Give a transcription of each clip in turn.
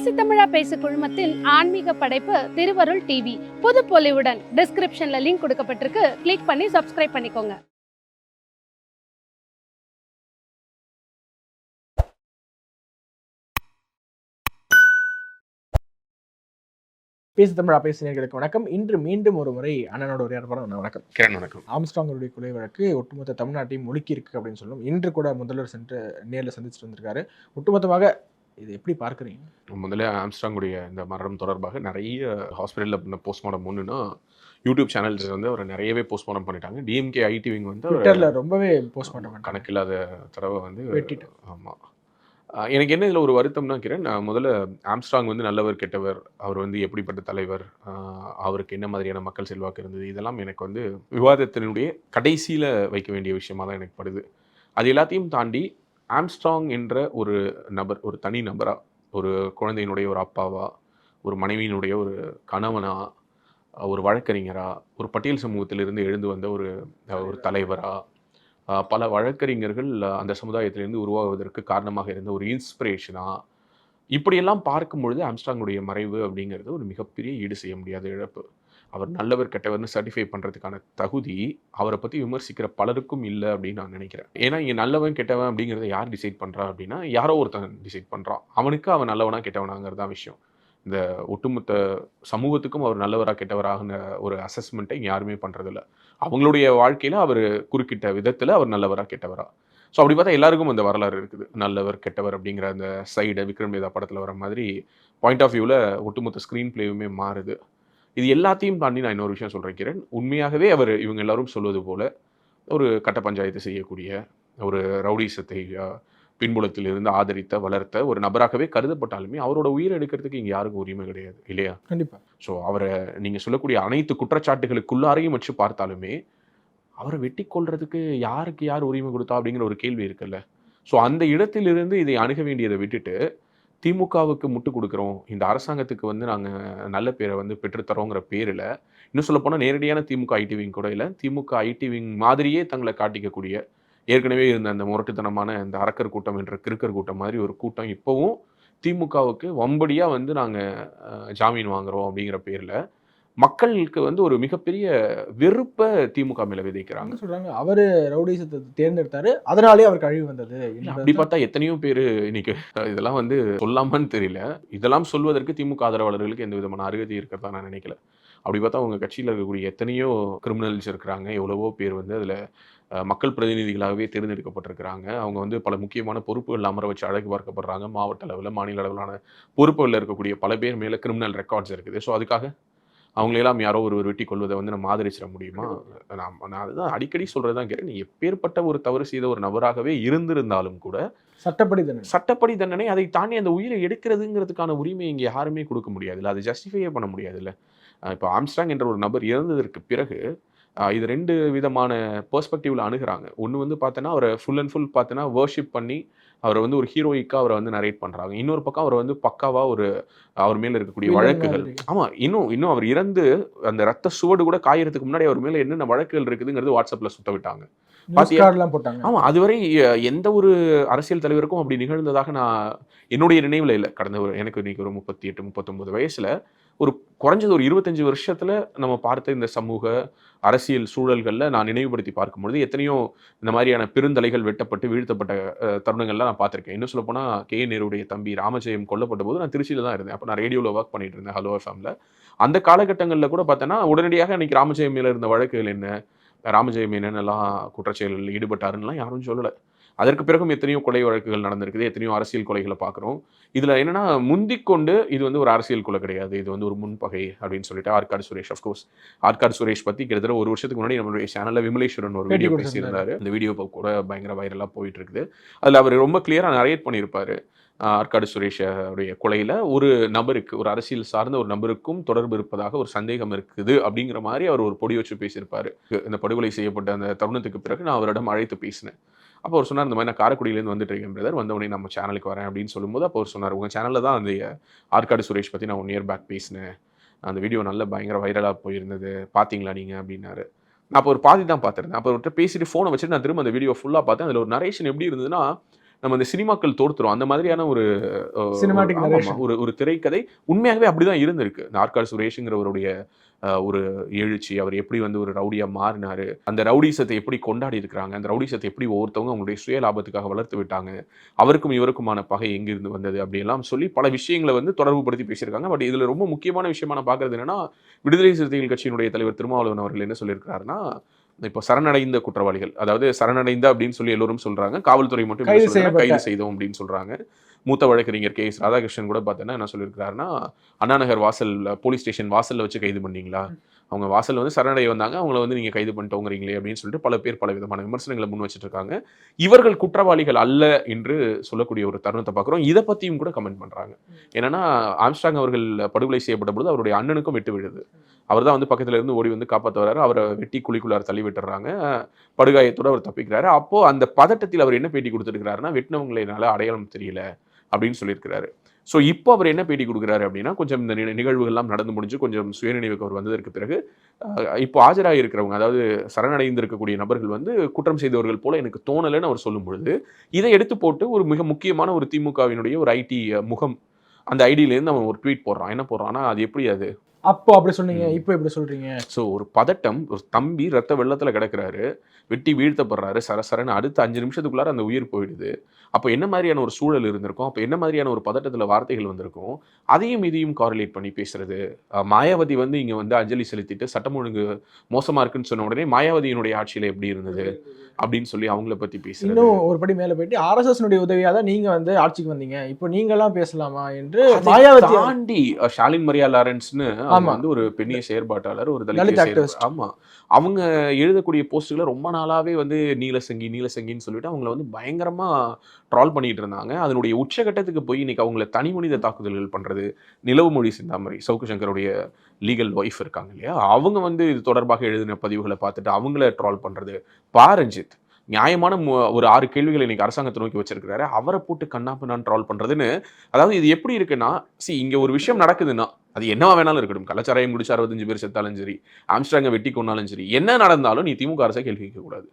பேசி தமிழா பேசு குழுமத்தின் ஆன்மீக படைப்பு திருவருள் டிவி புது பொலிவுடன் டிஸ்கிரிப்ஷன்ல லிங்க் கொடுக்கப்பட்டிருக்கு. கிளிக் பண்ணி சப்ஸ்கிரைப் பண்ணிக்கோங்க. பேசு தமிழா பேசினர்களுக்கு வணக்கம். இன்று மீண்டும் ஒரு முறை அண்ணனோட ஒரு ஏற்பாடு வணக்கம். கிரண் வணக்கம். ஆம்ஸ்டாங்கருடைய கொலை வழக்கு ஒட்டுமொத்த தமிழ்நாட்டையும் முழுக்கி இருக்கு அப்படின்னு சொல்லணும் இன்று கூட முதல்வர் சென்று நேரில் சந்திச்சுட்டு வந்திருக்காரு. ஒட்டுமொத்தமாக இது எப்படி பார்க்குறீங்க? முதல்ல ஆம்ஸ்டாங்குடைய இந்த மரணம் தொடர்பாக நிறைய ஹாஸ்பிட்டலில் பண்ண போஸ்ட்மார்ட்டம் ஒன்றுனா யூடியூப் சேனல்ஸ் வந்து அவர் நிறையவே போஸ்ட்மார்ட்டம் பண்ணிட்டாங்க. டிஎம்கே ஐடி விங் வந்து ட்விட்டர்ல ரொம்பவே போஸ்ட் பண்ண கணக்கில்லாத தடவை வந்து வெட்டிட்டு. ஆமாம் எனக்கு என்ன இதில் ஒரு வருத்தம்னா கிரண் நான் முதல்ல ஆம்ஸ்ட்ராங் வந்து நல்லவர் கெட்டவர் அவர் வந்து எப்படிப்பட்ட தலைவர் அவருக்கு என்ன மாதிரியான மக்கள் செல்வாக்கு இருந்தது இதெல்லாம் எனக்கு வந்து விவாதத்தினுடைய கடைசியில் வைக்க வேண்டிய விஷயமா தான் எனக்கு படுது. அது எல்லாத்தையும் தாண்டி ஆம்ஸ்ட்ராங் என்ற ஒரு நபர் ஒரு தனி நபராக ஒரு குழந்தையினுடைய ஒரு அப்பாவா ஒரு மனைவியினுடைய ஒரு கணவனா ஒரு வழக்கறிஞரா ஒரு பட்டியல் சமூகத்திலிருந்து எழுந்து வந்த ஒரு ஒரு தலைவரா பல வழக்கறிஞர்கள் அந்த சமுதாயத்திலிருந்து உருவாகுவதற்கு காரணமாக இருந்த ஒரு இன்ஸ்பிரேஷனா இப்படியெல்லாம் பார்க்கும் பொழுது ஆம்ஸ்டாங்குடைய மறைவு அப்படிங்கிறது ஒரு மிகப்பெரிய ஈடு செய்ய முடியாத இழப்பு. அவர் நல்லவர் கெட்டவர்னு சர்டிஃபை பண்ணுறதுக்கான தகுதி அவரை பற்றி விமர்சிக்கிற பலருக்கும் இல்லை அப்படின்னு நான் நினைக்கிறேன். ஏன்னா இங்கே நல்லவன் கெட்டவன் அப்படிங்கிறத யார் டிசைட் பண்ணுறா அப்படின்னா யாரோ ஒருத்தன் டிசைட் பண்ணுறான் அவனுக்கு அவன் நல்லவனா கெட்டவனாங்கிறது தான் விஷயம். இந்த ஒட்டுமொத்த சமூகத்துக்கும் அவர் நல்லவராக கெட்டவராகின ஒரு அசஸ்மெண்ட்டை இங்கே யாருமே பண்ணுறதில்ல அவங்களுடைய வாழ்க்கையில் அவர் குறுக்கிட்ட விதத்தில் அவர் நல்லவராக கெட்டவரா. ஸோ அப்படி பார்த்தா எல்லாருக்கும் அந்த வரலாறு இருக்குது. நல்லவர் கெட்டவர் அப்படிங்கிற அந்த சைடை விக்ரம் வேதா படத்தில் வர மாதிரி பாயிண்ட் ஆஃப் வியூவில் ஒட்டுமொத்த ஸ்க்ரீன் பிளேவுமே மாறுது. இது எல்லாத்தையும் தாண்டி நான் இன்னொரு விஷயம் சொல்கிறேன் கிரண். உண்மையாகவே அவர் இவங்க எல்லாரும் சொல்வது போல ஒரு கட்ட பஞ்சாயத்து செய்யக்கூடிய ஒரு ரவுடிசத்தை பின்புலத்தில் இருந்து ஆதரித்த வளர்த்த ஒரு நபராகவே கருதப்பட்டாலுமே அவரோட உயிரை எடுக்கிறதுக்கு இங்கே யாருக்கும் உரிமை கிடையாது இல்லையா? கண்டிப்பா. ஸோ அவரை நீங்கள் சொல்லக்கூடிய அனைத்து குற்றச்சாட்டுகளுக்குள்ளாரையும் வச்சு பார்த்தாலுமே அவரை வெட்டி கொள்றதுக்கு யாருக்கு யார் உரிமை கொடுத்தா அப்படிங்கிற ஒரு கேள்வி இருக்குல்ல? ஸோ அந்த இடத்திலிருந்து இதை அணுக வேண்டியதை விட்டுட்டு திமுகவுக்கு முட்டு கொடுக்குறோம். இந்த அரசாங்கத்துக்கு வந்து நாங்கள் நல்ல பேரை வந்து பெற்றுத்தரோங்கிற பேரில் இன்னும் சொல்லப்போனால் நேரடியான திமுக ஐடி விங் கூட இல்லை. திமுக ஐடி விங் மாதிரியே தங்களை காட்டிக்கக்கூடிய ஏற்கனவே இருந்த அந்த முரட்டுத்தனமான இந்த அரக்கர் கூட்டம் என்ற கிருக்கர் கூட்டம் மாதிரி ஒரு கூட்டம் இப்போவும் திமுகவுக்கு வம்படியாக வந்து நாங்கள் ஜாமீன் வாங்குகிறோம் அப்படிங்கிற பேரில் மக்களுக்கு வந்து ஒரு மிகப்பெரிய வெறுப்பை திமுக மேல விதைக்கிறாங்க. சொல்றாங்க? அவரு ரவுடிசத்தை தேர்ந்தெடுத்தாரு. அதனாலே அவர் கழிவு வந்தது அப்படி பார்த்தா எத்தனையோ பேர் இன்னைக்கு இதெல்லாம் வந்து சொல்லாமான்னு தெரியல. இதெல்லாம் சொல்வதற்கு திமுக ஆதரவாளர்களுக்கு எந்த விதமான அருகதை இருக்கிறதா நான் நினைக்கல. அப்படி பார்த்தா அவங்க கட்சியில் இருக்கக்கூடிய எத்தனையோ கிரிமினல்ஸ் இருக்கிறாங்க. எவ்வளவோ பேர் வந்து அதில் மக்கள் பிரதிநிதிகளாகவே தேர்ந்தெடுக்கப்பட்டிருக்கிறாங்க. அவங்க வந்து பல முக்கியமான பொறுப்புகள் அமர வச்சு அழகு பார்க்கப்படுறாங்க. மாவட்ட அளவில் மாநில அளவிலான பொறுப்புகளில் இருக்கக்கூடிய பல பேர் மேலே கிரிமினல் ரெக்கார்ட்ஸ் இருக்குது. ஸோ அதுக்காக அவங்களெல்லாம் யாரோ ஒரு வெட்டி கொள்வதை வந்து நம்ம ஆதரிச்சிட முடியுமா? நான் நான் அதுதான் அடிக்கடி சொல்கிறது தான் கேட்குறேன் நீ எப்பேற்பட்ட ஒரு தவறு செய்த ஒரு நபராகவே இருந்திருந்தாலும் கூட சட்டப்படி தானே சட்டப்படி தண்டனை அதை தாண்டி அந்த உயிரை எடுக்கிறதுங்கிறதுக்கான உரிமை இங்கே யாருமே கொடுக்க முடியாதுல்ல. அது ஜஸ்டிஃபையே பண்ண முடியாதுல்ல. இப்போ ஆம்ஸ்டாங் என்ற ஒரு நபர் இறந்ததற்கு பிறகு இது ரெண்டு விதமான பெர்ஸ்பெக்டிவ்ல அணுகுறாங்க. ஒன்று வந்து பார்த்தோன்னா அவரை ஃபுல் அண்ட் ஃபுல் பார்த்தோன்னா வர்ஷிப் பண்ணி அவரை வந்து ஒரு ஹீரோயிக்காக அவரை வந்து நரேட் பண்ணுறாங்க இன்னொரு பக்கம் அவரை வந்து பக்காவா ஒரு அவர் மேல இருக்கக்கூடிய வழக்குகள் மாதிரி. ஆமா இன்னும் இன்னும் அவர் இறந்து அந்த ரத்த சுவடு கூட காயறதுக்கு முன்னாடி அவர் மேல என்னென்ன வழக்குகள் இருக்குதுங்கிறது வாட்ஸ்அப்ல சுத்த விட்டாங்க? கார்டுலாம் போட்டாங்க. ஆமா அதுவரை எந்த ஒரு அரசியல் தலைவருக்கும் அப்படி நிகழ்ந்ததாக நான் என்னுடைய நினைவுல இல்லை. கடந்த ஒரு எனக்கு இன்னைக்கு ஒரு முப்பத்தி எட்டு முப்பத்தொன்பது வயசுல ஒரு குறைஞ்சது ஒரு இருபத்தஞ்சு வருஷத்துல நம்ம பார்த்த இந்த சமூக அரசியல் சூழல்கள்ல நான் நினைவுபடுத்தி பார்க்கும்பொழுது எத்தனையோ இந்த மாதிரியான பெருந்தலைகள் வெட்டப்பட்டு வீழ்த்தப்பட்ட தருணங்கள்லாம் நான் பார்த்திருக்கேன். இன்னும் சொல்ல போனா கே நேருடைய தம்பி ராமஜெயம் கொல்லப்பட்ட போது நான் திருச்சியில தான் இருந்தேன். அப்போ நான் ரேடியோவில் ஒர்க் பண்ணிட்டு இருந்தேன் ஹலோ எஃப்எம்ல அந்த காலகட்டங்களில் கூட பார்த்தோன்னா உடனடியாக அன்னைக்கு ராமஜெயம் மேல இருந்த வழக்குகள் என்ன? ராமஜெயம் என்னென்னலாம் குற்றச்செயலில் ஈடுபட்டாருன்னெலாம் யாரும் சொல்லலை. அதற்கு பிறகும் எத்தனையோ கொலை வழக்குகள் நடந்திருக்குது எத்தனையோ அரசியல் கொலைகளை பார்க்குறோம். இதில் என்னன்னா முந்திக் கொண்டு இது வந்து ஒரு அரசியல் கொலை கிடையாது. இது வந்து ஒரு முன்பகை அப்படின்னு சொல்லிட்டு ஆர்காடு சுரேஷ் அஃப்கோர்ஸ் ஆர்காடு சுரேஷ் பற்றி கிட்டத்தட்ட ஒரு வருஷத்துக்கு முன்னாடி நம்மளுடைய சேனலில் விமலேஸ்வரன் ஒரு வீடியோ. பேசியிருந்தாரு. இந்த வீடியோ கூட பயங்கர வைரலாக போயிட்டு இருக்குது. அதில் அவர் ரொம்ப கிளியராக நரேட் பண்ணியிருப்பாரு. ஆற்காடு சுரேஷுடைய கொலையில் ஒரு நபருக்கு ஒரு அரசியல் சார்ந்த ஒரு நபருக்கும் தொடர்பு இருப்பதாக ஒரு சந்தேகம் இருக்குது அப்படிங்கிற மாதிரி அவர் ஒரு பொடி வச்சு பேசியிருப்பார். இந்த படுகொலை செய்யப்பட்ட அந்த தருணத்துக்கு பிறகு நான் அவரிடம் அழைத்து பேசினேன். அப்போ அவர் சொன்னார் இந்த மாதிரி நான் காரைக்குடியிலேருந்து வந்துட்டு இருக்கேன் பிரதர் வந்தவொடனே நம்ம சேனலுக்கு வரேன் அப்படின்னு சொல்லும்போது அப்போ அவர் சொன்னார் உங்கள் சேனலில் தான் அந்த ஆற்காடு சுரேஷ் பற்றி நான் ஒன் இயர் பேக் பேசினேன். அந்த வீடியோ நல்ல பயங்கர வைரலாக போயிருந்தது. பார்த்தீங்களா நீங்கள் அப்படின்னாரு. நான் அப்போ ஒரு பாதி தான் பார்த்துருந்தேன். அப்போ அவர்கிட்ட பேசிட்டு ஃபோனை வச்சுட்டு நான் திரும்ப அந்த வீடியோ ஃபுல்லாக பார்த்தேன். அதில் ஒரு நரேஷன் எப்படி இருந்ததுன்னா நம்ம இந்த சினிமாக்கள் தோர்த்துரும் அந்த மாதிரியான ஒரு narration. ஒரு ஒரு திரைக்கதை உண்மையாகவே அப்படிதான் இருந்திருக்கு. இந்த சுரேஷுங்கிறவருடைய ஒரு எழுச்சி அவர் எப்படி வந்து ஒரு ரவுடியா மாறினாரு அந்த ரவுடிசத்தை எப்படி கொண்டாடி இருக்கிறாங்க அந்த ரவுடிசத்தை எப்படி ஒவ்வொருத்தவங்க அவங்களுடைய சுய லாபத்துக்காக வளர்த்து விட்டாங்க அவருக்கும் இவருக்குமான பகை எங்கிருந்து வந்தது அப்படியெல்லாம் சொல்லி பல விஷயங்களை வந்து தொடர்புபடுத்தி பேசியிருக்காங்க. பட் இதுல ரொம்ப முக்கியமான விஷயமா நான் பார்க்கறது என்னன்னா விடுதலை சிறுத்தைகள் கட்சியினுடைய தலைவர் திருமாவளவன் அவர்கள் என்ன சொல்லியிருக்கிறாருன்னா இப்போ சரணடைந்த குற்றவாளிகள் அதாவது சரணடைந்த அப்படின்னு சொல்லி எல்லோரும் சொல்றாங்க. காவல்துறை மட்டும் கைது செய்தோம் அப்படின்னு சொல்றாங்க. மூத்த வழக்கறிஞர் கே எஸ் ராதாகிருஷ்ணன் கூட பார்த்தோன்னா என்ன சொல்லியிருக்கிறாருன்னா அண்ணாநகர் வாசல் போலீஸ் ஸ்டேஷன் வாசல்ல வச்சு கைது பண்ணீங்களா? அவங்க வாசல்ல வந்து சரணடைய வந்தாங்க. அவங்கள வந்து நீங்க கைது பண்ணிட்டோங்கிறீங்களே அப்படின்னு சொல்லிட்டு பல பேர் பல விதமான விமர்சனங்களை முன் வச்சிட்டு இருக்காங்க இவர்கள் குற்றவாளிகள் அல்ல என்று சொல்லக்கூடிய ஒரு தருணத்தை பார்க்குறோம். இதை பத்தியும் கூட கமெண்ட் பண்றாங்க. என்னன்னா ஆம்ஸ்டாங் அவர்கள் படுகொலை செய்யப்பட்ட பொழுது அவருடைய அண்ணனுக்கும் வெட்டு விழுது. அவர் தான் வந்து பக்கத்தில் இருந்து ஓடி வந்து காப்பாற்ற வர்றாரு அவரை வெட்டி குழிக்குள்ளார தள்ளி விட்டுறாங்க. படுகாயத்தோட அவர் தப்பிக்கிறாரு. அப்போது அந்த பதட்டத்தில் அவர் என்ன பேட்டி கொடுத்துருக்கிறாருன்னா வெட்டினவங்களால அடையாளம் தெரியல அப்படின்னு சொல்லியிருக்கிறாரு. ஸோ இப்போ அவர் என்ன பேட்டி கொடுக்குறாரு அப்படின்னா கொஞ்சம் இந்த நிகழ்வுகள்லாம் நடந்து முடிஞ்சு கொஞ்சம் சுயநினைவுக்கு அவர் வந்ததற்கு பிறகு இப்போ ஆஜராக இருக்கிறவங்க அதாவது சரணடைந்து இருக்கக்கூடிய நபர்கள் வந்து குற்றம் செய்தவர்கள் போல எனக்கு தோணலைன்னு அவர் சொல்லும் பொழுது இதை எடுத்து போட்டு ஒரு மிக முக்கியமான ஒரு திமுகவினுடைய ஒரு ஐடி முகம் அந்த ஐடியிலேருந்து அவன் ஒரு ட்வீட் போடுறான். என்ன போடுறான்னா அது எப்படி அது? அப்போ அப்படி சொன்னீங்க. இப்போ இப்படி சொல்றீங்க ஸோ ஒரு பதட்டம் ஒரு தம்பி ரத்த வெள்ளத்தில் கிடக்குறாரு வெட்டி வீழ்த்தப்படுறாரு சரசரன்னு அடுத்த அஞ்சு நிமிஷத்துக்குள்ளார அந்த உயிர் போயிடுது. அப்போ என்ன மாதிரியான ஒரு சூழல் இருந்திருக்கும்? அப்போ என்ன மாதிரியான ஒரு பதட்டத்தில் வார்த்தைகள் வந்திருக்கும்? அதையும் இதையும் காரிலேட் பண்ணி பேசுறது. மாயாவதி வந்து இங்கே வந்து அஞ்சலி செலுத்திட்டு சட்டம் ஒழுங்கு மோசமா இருக்குன்னு சொன்ன உடனே மாயாவதியினுடைய ஆட்சியில் எப்படி இருந்தது? அப்படின்னு சொல்லி அவங்கள பத்தி பேசுறது. இன்னும் ஒரு படி மேல போயிட்டு ஆர்எஸ்எஸ் உதவியா தான் நீங்க வந்து ஆட்சிக்கு வந்தீங்க. இப்போ நீங்க எல்லாம் பேசலாமா என்று மாயாவதி தாண்டி ஷாலின் மரியா லாரன்ஸ்னு. வந்து ஒரு பெண்ணிய செயற்பாட்டாளர் ஒரு தலித் தலித் activist. செயற்பா- ஆமா. அவங்க எழுதக்கூடிய போஸ்ட்டுகளை ரொம்ப நாளாவே வந்து நீலசங்கி நீலசங்கின்னு சொல்லிட்டு அவங்கள வந்து பயங்கரமா ட்ரால் பண்ணிட்டு இருந்தாங்க. அதனுடைய உச்சகட்டத்துக்கு போய் இன்னைக்கு அவங்கள தனி மனித தாக்குதல்கள் பண்றது நிலவு மொழி சிந்தாமரை சவுக்கு சங்கருடைய லீகல் ஒய்ஃப் இருக்காங்க இல்லையா? அவங்க வந்து இது தொடர்பாக எழுதின பதிவுகளை பார்த்துட்டு அவங்கள ட்ரால் பண்ணுறது பாரஞ்சித் நியாயமான ஒரு ஆறு கேள்விகளை இன்னைக்கு அரசாங்கத்தை நோக்கி வச்சிருக்கிறாரு. அவரை போட்டு கண்ணாப்பு நான் ட்ரால் பண்ணுறதுன்னு அதாவது இது எப்படி இருக்குன்னா சி இங்கே ஒரு விஷயம் நடக்குதுன்னா அது என்னவா வேணாலும் இருக்கட்டும். கலாச்சாரம் குடிச்சு அறுபத்தஞ்சு பேர் செத்தாலும் சரி ஆம்ஸ்டாங்கை வெட்டி கொண்டாலும் சரி என்ன நடந்தாலும் நீ திமுக அரசை கேள்வி கேட்கக்கூடாது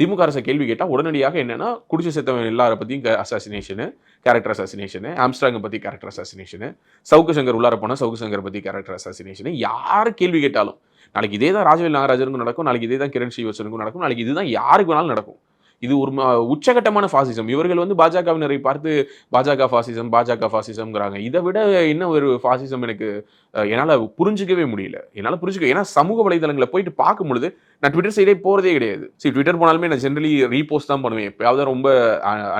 திமுக அரசை கேள்வி கேட்டால் உடனடியாக என்னென்னா குடிச்சு செத்தவன் எல்லார பற்றியும் அசாசினேஷனு கேரக்டர் அசாசினேஷனு ஆம்ஸ்டாங்கை பற்றி கேரக்டர் அசாசினேஷனு சவுக்கு சங்கர் உள்ளார போனால் சவுக்கு சங்கர் பற்றி கேரக்டர் அசாசினேஷனு யார் கேள்வி கேட்டாலும் நாளைக்கு இதே தான் ராஜவேல் நாகராஜனுக்கும் நடக்கும் நாளைக்கு இதே தான் கிரண் ஸ்ரீவத்சனுக்கும் நடக்கும் நாளைக்கு இதுதான் யாருக்கு வேணாலும் நடக்கும். இது ஒரு உச்சகட்டமான ஃபாசிசம் இவர்கள் வந்து பாஜகவினரை பார்த்து பாஜக ஃபாசிசம் பாஜக ஃபாசிசம்ங்கிறாங்க இதை விட என்ன ஒரு ஃபாசிசம் எனக்கு என்னால புரிஞ்சுக்கவே முடியல. என்னால புரிஞ்சுக்க ஏன்னா சமூக வலைதளங்களை போயிட்டு பார்க்கும் பொழுது நான் ட்விட்டர் சைடே போறதே கிடையாது. சரி ட்விட்டர் போனாலுமே நான் ஜென்ரலி ரீபோஸ்ட் தான் பண்ணுவேன். எப்பயாவது ரொம்ப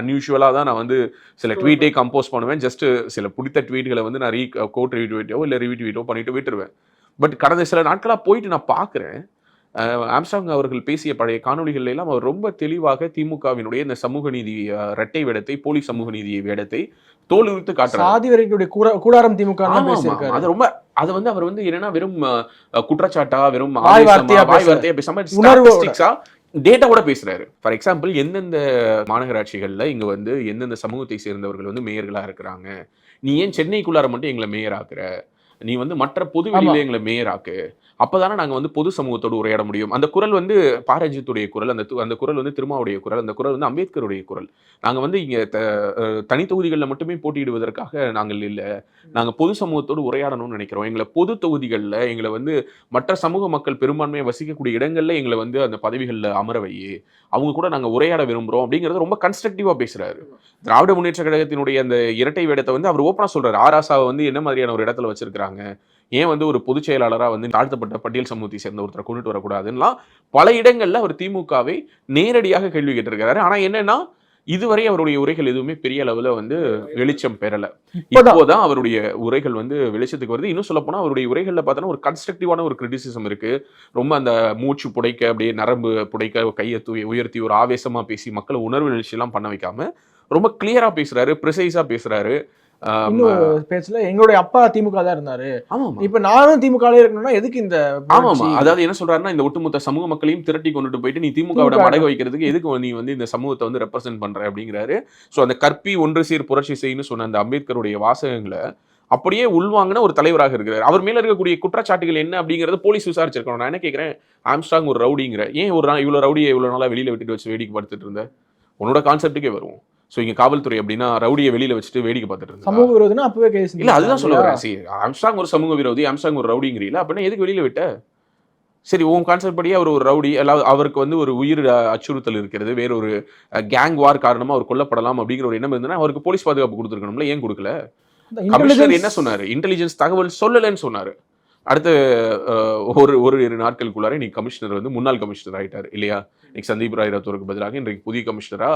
அன்யூஷுவலாக தான் நான் வந்து சில ட்வீட்டே கம்போஸ் பண்ணுவேன். ஜஸ்ட் சில பிடித்த ட்வீட்களை வந்து நான் ரீ கோட் ட்வீட்டோ இல்லை ரிவீட்வீட்டோ பண்ணிட்டு விட்டுருவேன் பட் கடந்த சில நாட்களாக போயிட்டு நான் பார்க்குறேன் ஆம்ஸ்டாங் அவர்கள் பேசிய பழைய காணொளிகள்ல எல்லாம் அவர் ரொம்ப தெளிவாக திமுகவினுடைய இந்த சமூக நீதி இரட்டை வேடத்தை போலி சமூக நீதி வேடத்தை தோல் உரித்து காட்டுறாரு. சாதி வரைக்குடைய கூடாரம் திமுக அது ரொம்ப அது வந்து அவர் வந்து என்னன்னா வெறும் குற்றச்சாட்டா வெறும் வார்த்தையா பேசாம. ஸ்டாட்டிஸ்டிக்ஸா டேட்டாவோட பேசுறாரு. ஃபார் எக்ஸாம்பிள் எந்தெந்த மாநகராட்சிகள்ல இங்க வந்து எந்தெந்த சமூகத்தை சேர்ந்தவர்கள் வந்து மேயர்களா இருக்கிறாங்க? நீ ஏன் சென்னைக்குள்ளார மட்டும் எங்களை மேயர் ஆக்குற? நீ வந்து மற்ற பொது வெளியில எங்களை மேயர் ஆக்கு அப்பதானே நாங்க வந்து பொது சமூகத்தோடு உரையாட முடியும். அந்த குரல் வந்து பாரஞ்சித்துடைய குரல் அந்த அந்த குரல் வந்து திருமாவுடைய குரல் அந்த குரல் வந்து அம்பேத்கருடைய குரல். நாங்க வந்து இங்க தனி தொகுதிகளில் மட்டுமே போட்டியிடுவதற்காக நாங்கள் இல்ல. நாங்க பொது சமூகத்தோடு உரையாடணும்னு நினைக்கிறோம். எங்களை பொது தொகுதிகளில் எங்களை வந்து மற்ற சமூக மக்கள் பெரும்பான்மையை வசிக்கக்கூடிய இடங்கள்ல எங்களை வந்து அந்த பதவிகளில் அமர வை அவங்க கூட நாங்க உரையாட விரும்புறோம் அப்படிங்கறது ரொம்ப கன்ஸ்ட்ரக்டிவா பேசுறாரு. திராவிட முன்னேற்ற கழகத்தினுடைய அந்த இரட்டை வேடத்தை வந்து அவர் ஓப்பனா சொல்றாரு. ஆராசாவை வந்து என்ன மாதிரியான ஒரு இடத்துல வச்சிருக்காங்க ஏன் வந்து ஒரு பொதுச் செயலாளரா வந்து தாழ்த்தப்பட்ட பட்டியல் சமூகத்தை சேர்ந்த ஒருத்தரை கொண்டுட்டு வரக்கூடாதுன்னா பல இடங்கள்ல அவர் திமுகவை நேரடியாக கேள்வி கேட்டிருக்கிறாரு. ஆனா என்னன்னா இதுவரை அவருடைய உரைகள் எதுவுமே பெரிய அளவுல வந்து வெளிச்சம் பெறல. இப்போதான். அவருடைய உரைகள் வந்து வெளிச்சத்துக்கு வருது. இன்னும் சொல்ல போனா அவருடைய உரைகள்ல பார்த்தோன்னா ஒரு கன்ஸ்ட்ரக்டிவான ஒரு கிரிட்டிசிசம் இருக்கு. ரொம்ப அந்த மூச்சு புடைக்க அப்படியே நரம்பு புடைக்க கையை தூ உயர்த்தி ஒரு ஆவேசமா பேசி மக்களை உணர்வு நிகழ்ச்சியெல்லாம் பண்ண வைக்காம ரொம்ப கிளியரா பேசுறாரு ப்ரிசைஸா பேசுறாரு. இன்னும் பேச்சுல எங்களுடைய அப்பா திமுக தான் இருந்தாரு. இப்ப நானும் திமுக இருக்கணும்னா எதுக்கு இந்த புரட்சி? அதாவது என்ன சொல்றாருன்னா இந்த ஒட்டுமொத்த சமூக மக்களையும் திரட்டி கொண்டுட்டு போயிட்டு நீ திமுகவோட திமுக மடக வைக்கிறதுக்கு எதுக்கு நீ வந்து இந்த சமூகத்தை வந்து ரெப்ரசென்ட் பண்ற அப்படிங்கிறாரு. சோ அந்த கற்பி ஒன்று சீர் புரட்சி செய்யு சொன்ன அந்த அம்பேத்கருடைய வாசகங்களை அப்படியே உள்வாங்கின ஒரு தலைவராக இருக்கிறார். அவர் மேல இருக்கக்கூடிய குற்றச்சாட்டுகள் என்ன அப்படிங்கறத போலீஸ் விசாரிச்சிருக்கணும். நான் என்ன கேட்கிறேன் ஆம்ஸ்டாங் ஒரு ரவுடிங்கிற. ஏன் ஒரு இவ்வளவு ரவுடியை இவ்வளவு நாளா வெளியில விட்டுட்டு வச்சு வேடிக்கை படுத்துட்டு இருந்த? உன்னோட கான்செப்ட்டுக்கே வருவோம். ஸோ இங்க காவல்துறை அப்படின்னா ரவுடியை வெளியில வச்சுட்டு வேடிக்கை பார்த்துட்டு சமூக விரோதம்னா அப்பவே கேஸ் இல்ல அதுதான் சொல்ல வரேன். சி ஆம்ஸ்டாங் ஒரு சமூக விரோதி ஆம்ஸ்டாங் ஒரு ரவுடிங்கிறீல அப்படின்னா எதுக்கு வெளியில விட்ட? சரி உன் கான்செப்ட் படி அவர் ஒரு ரவுடி அல்லது அவருக்கு வந்து ஒரு உயிர் அச்சுறுத்தல் இருக்கிறது வேற ஒரு கேங் வார் காரணமா அவர் கொல்லப்படலாம் அப்படிங்கிற ஒரு எண்ணம் இருந்ததுன்னா அவருக்கு போலீஸ் பாதுகாப்பு கொடுத்துருக்கணும்ல ஏன் கொடுக்கல? கமிஷனர் என்ன சொன்னாரு? இன்டெலிஜென்ஸ் தகவல் சொல்லலைன்னு சொன்னாரு. அடுத்த ஒரு ஒரு இரு நாட்களுக்குள்ளார இன்னைக்கு கமிஷனர் வந்து முன்னாள் கமிஷனர் ஆயிட்டார் இல்லையா? இன்னைக்கு சந்தீப் ராய் ரத்தோருக்கு பதிலாக இன்றைக்கு புதிய கமிஷனரா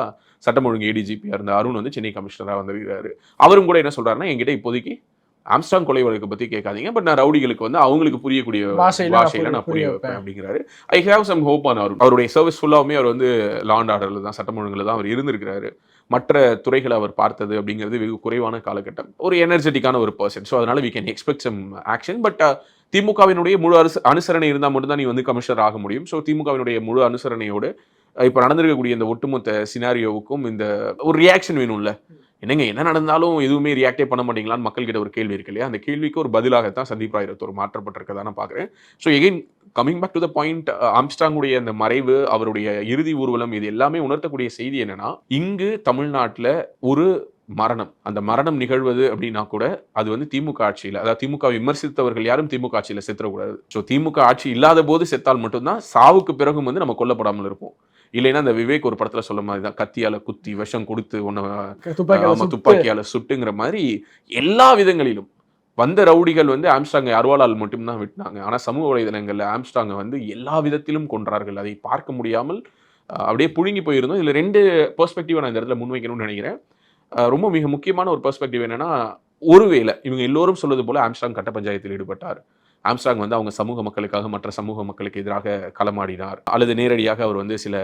சட்டம் ஒழுங்கு ஏடிஜிபியா இருந்த அருண் வந்து சென்னை கமிஷனரா வந்திருக்காரு அவரும் கூட என்ன சொல்றாருன்னா என்கிட்ட இப்போதைக்கு ஆம்ஸ்டாங் கொலை வழக்கு பத்தி கேட்காதீங்க பட் நான் ரவுடிகளுக்கு வந்து அவங்களுக்கு புரியக்கூடிய பாஷையில நான் புரிய வைப்பேன். அப்படிங்கிறாரு. I have some hope on அவர் அவருடைய சர்வீஸ் ஃபுல்லாவுமே அவர் வந்து லாண்ட் ஆர்டர்ல தான் சட்டம் ஒழுங்குல தான் அவர் இருந்திருக்கிறாரு. மற்ற துறைகளை அவர் பார்த்தது அப்படிங்கிறது வெகு குறைவான காலகட்டம். ஒரு எனர்ஜெட்டிக்கான ஒரு பர்சன் ஸோ அதனால we can expect some action but திமுகவினுடைய முழு அரசு அனுசரணை இருந்தால் மட்டும்தான் நீ வந்து கமிஷனர் ஆக முடியும். ஸோ திமுகவினுடைய முழு அனுசரணையோடு இப்போ நடந்திருக்கக்கூடிய இந்த ஒட்டுமொத்த சினாரியோவுக்கும் இந்த ஒரு ரியாக்ஷன் வேணும்ல? என்னங்க என்ன நடந்தாலும் எதுவுமே ரியாக்டே பண்ண மாட்டீங்களான்னு மக்கள் கிட்ட ஒரு கேள்வி இருக்கு இல்லையா? அந்த கேள்விக்கு ஒரு பதிலாகத்தான் சந்தீப் ராய் ரத்தோர் மாற்றப்பட்டிருக்கதா நான் பார்க்குறேன் so again coming back to the point ஆம்ஸ்டாங்குடைய அந்த மறைவு அவருடைய இறுதி ஊர்வலம் இது எல்லாமே உணர்த்தக்கூடிய செய்தி என்னன்னா இங்கு தமிழ்நாட்டில் ஒரு மரணம். அந்த மரணம் நிகழ்வது அப்படின்னா கூட அது வந்து திமுக ஆட்சியில் அதாவது திமுக விமர்சித்தவர்கள் யாரும் திமுக ஆட்சியில் செத்துறக்கூடாது. ஸோ திமுக ஆட்சி இல்லாத போது செத்தால் மட்டும்தான் சாவுக்கு பிறகும் வந்து நம்ம கொல்லப்படாமல் இருப்போம். இல்லைன்னா அந்த விவேக் ஒரு படத்துல சொல்ல மாதிரி தான் கத்தியால குத்தி விஷம் கொடுத்து உன்னை துப்பாக்கியால சுட்டுங்கிற மாதிரி எல்லா விதங்களிலும். வந்த ரவுடிகள் வந்து ஆம்ஸ்டாங்கை அருவாளால் மட்டும்தான் விட்டாங்க ஆனா சமூக வலைதளங்கள்ல ஆம்ஸ்டாங்கை வந்து எல்லா விதத்திலும் கொன்றார்கள். அதை பார்க்க முடியாமல் அப்படியே புழுங்கி போயிருந்தோம். இதுல ரெண்டு பெர்ஸ்பெக்டிவ் நான் இந்த இடத்துல முன்வைக்கணும்னு நினைக்கிறேன். ரொம்ப மிக முக்கியமான ஒரு பெர்ஸ்பெக்டிவ் என்னன்னா ஒருவேளை இவங்க எல்லோரும் சொல்வது போல ஆம்ஸ்டாங் கட்ட பஞ்சாயத்தில் ஈடுபட்டார். ஆம்ஸ்டாங் வந்து அவங்க சமூக மக்களுக்காக மற்ற சமூக மக்களுக்கு எதிராக களமாடினார். அல்லது நேரடியாக அவர் வந்து சில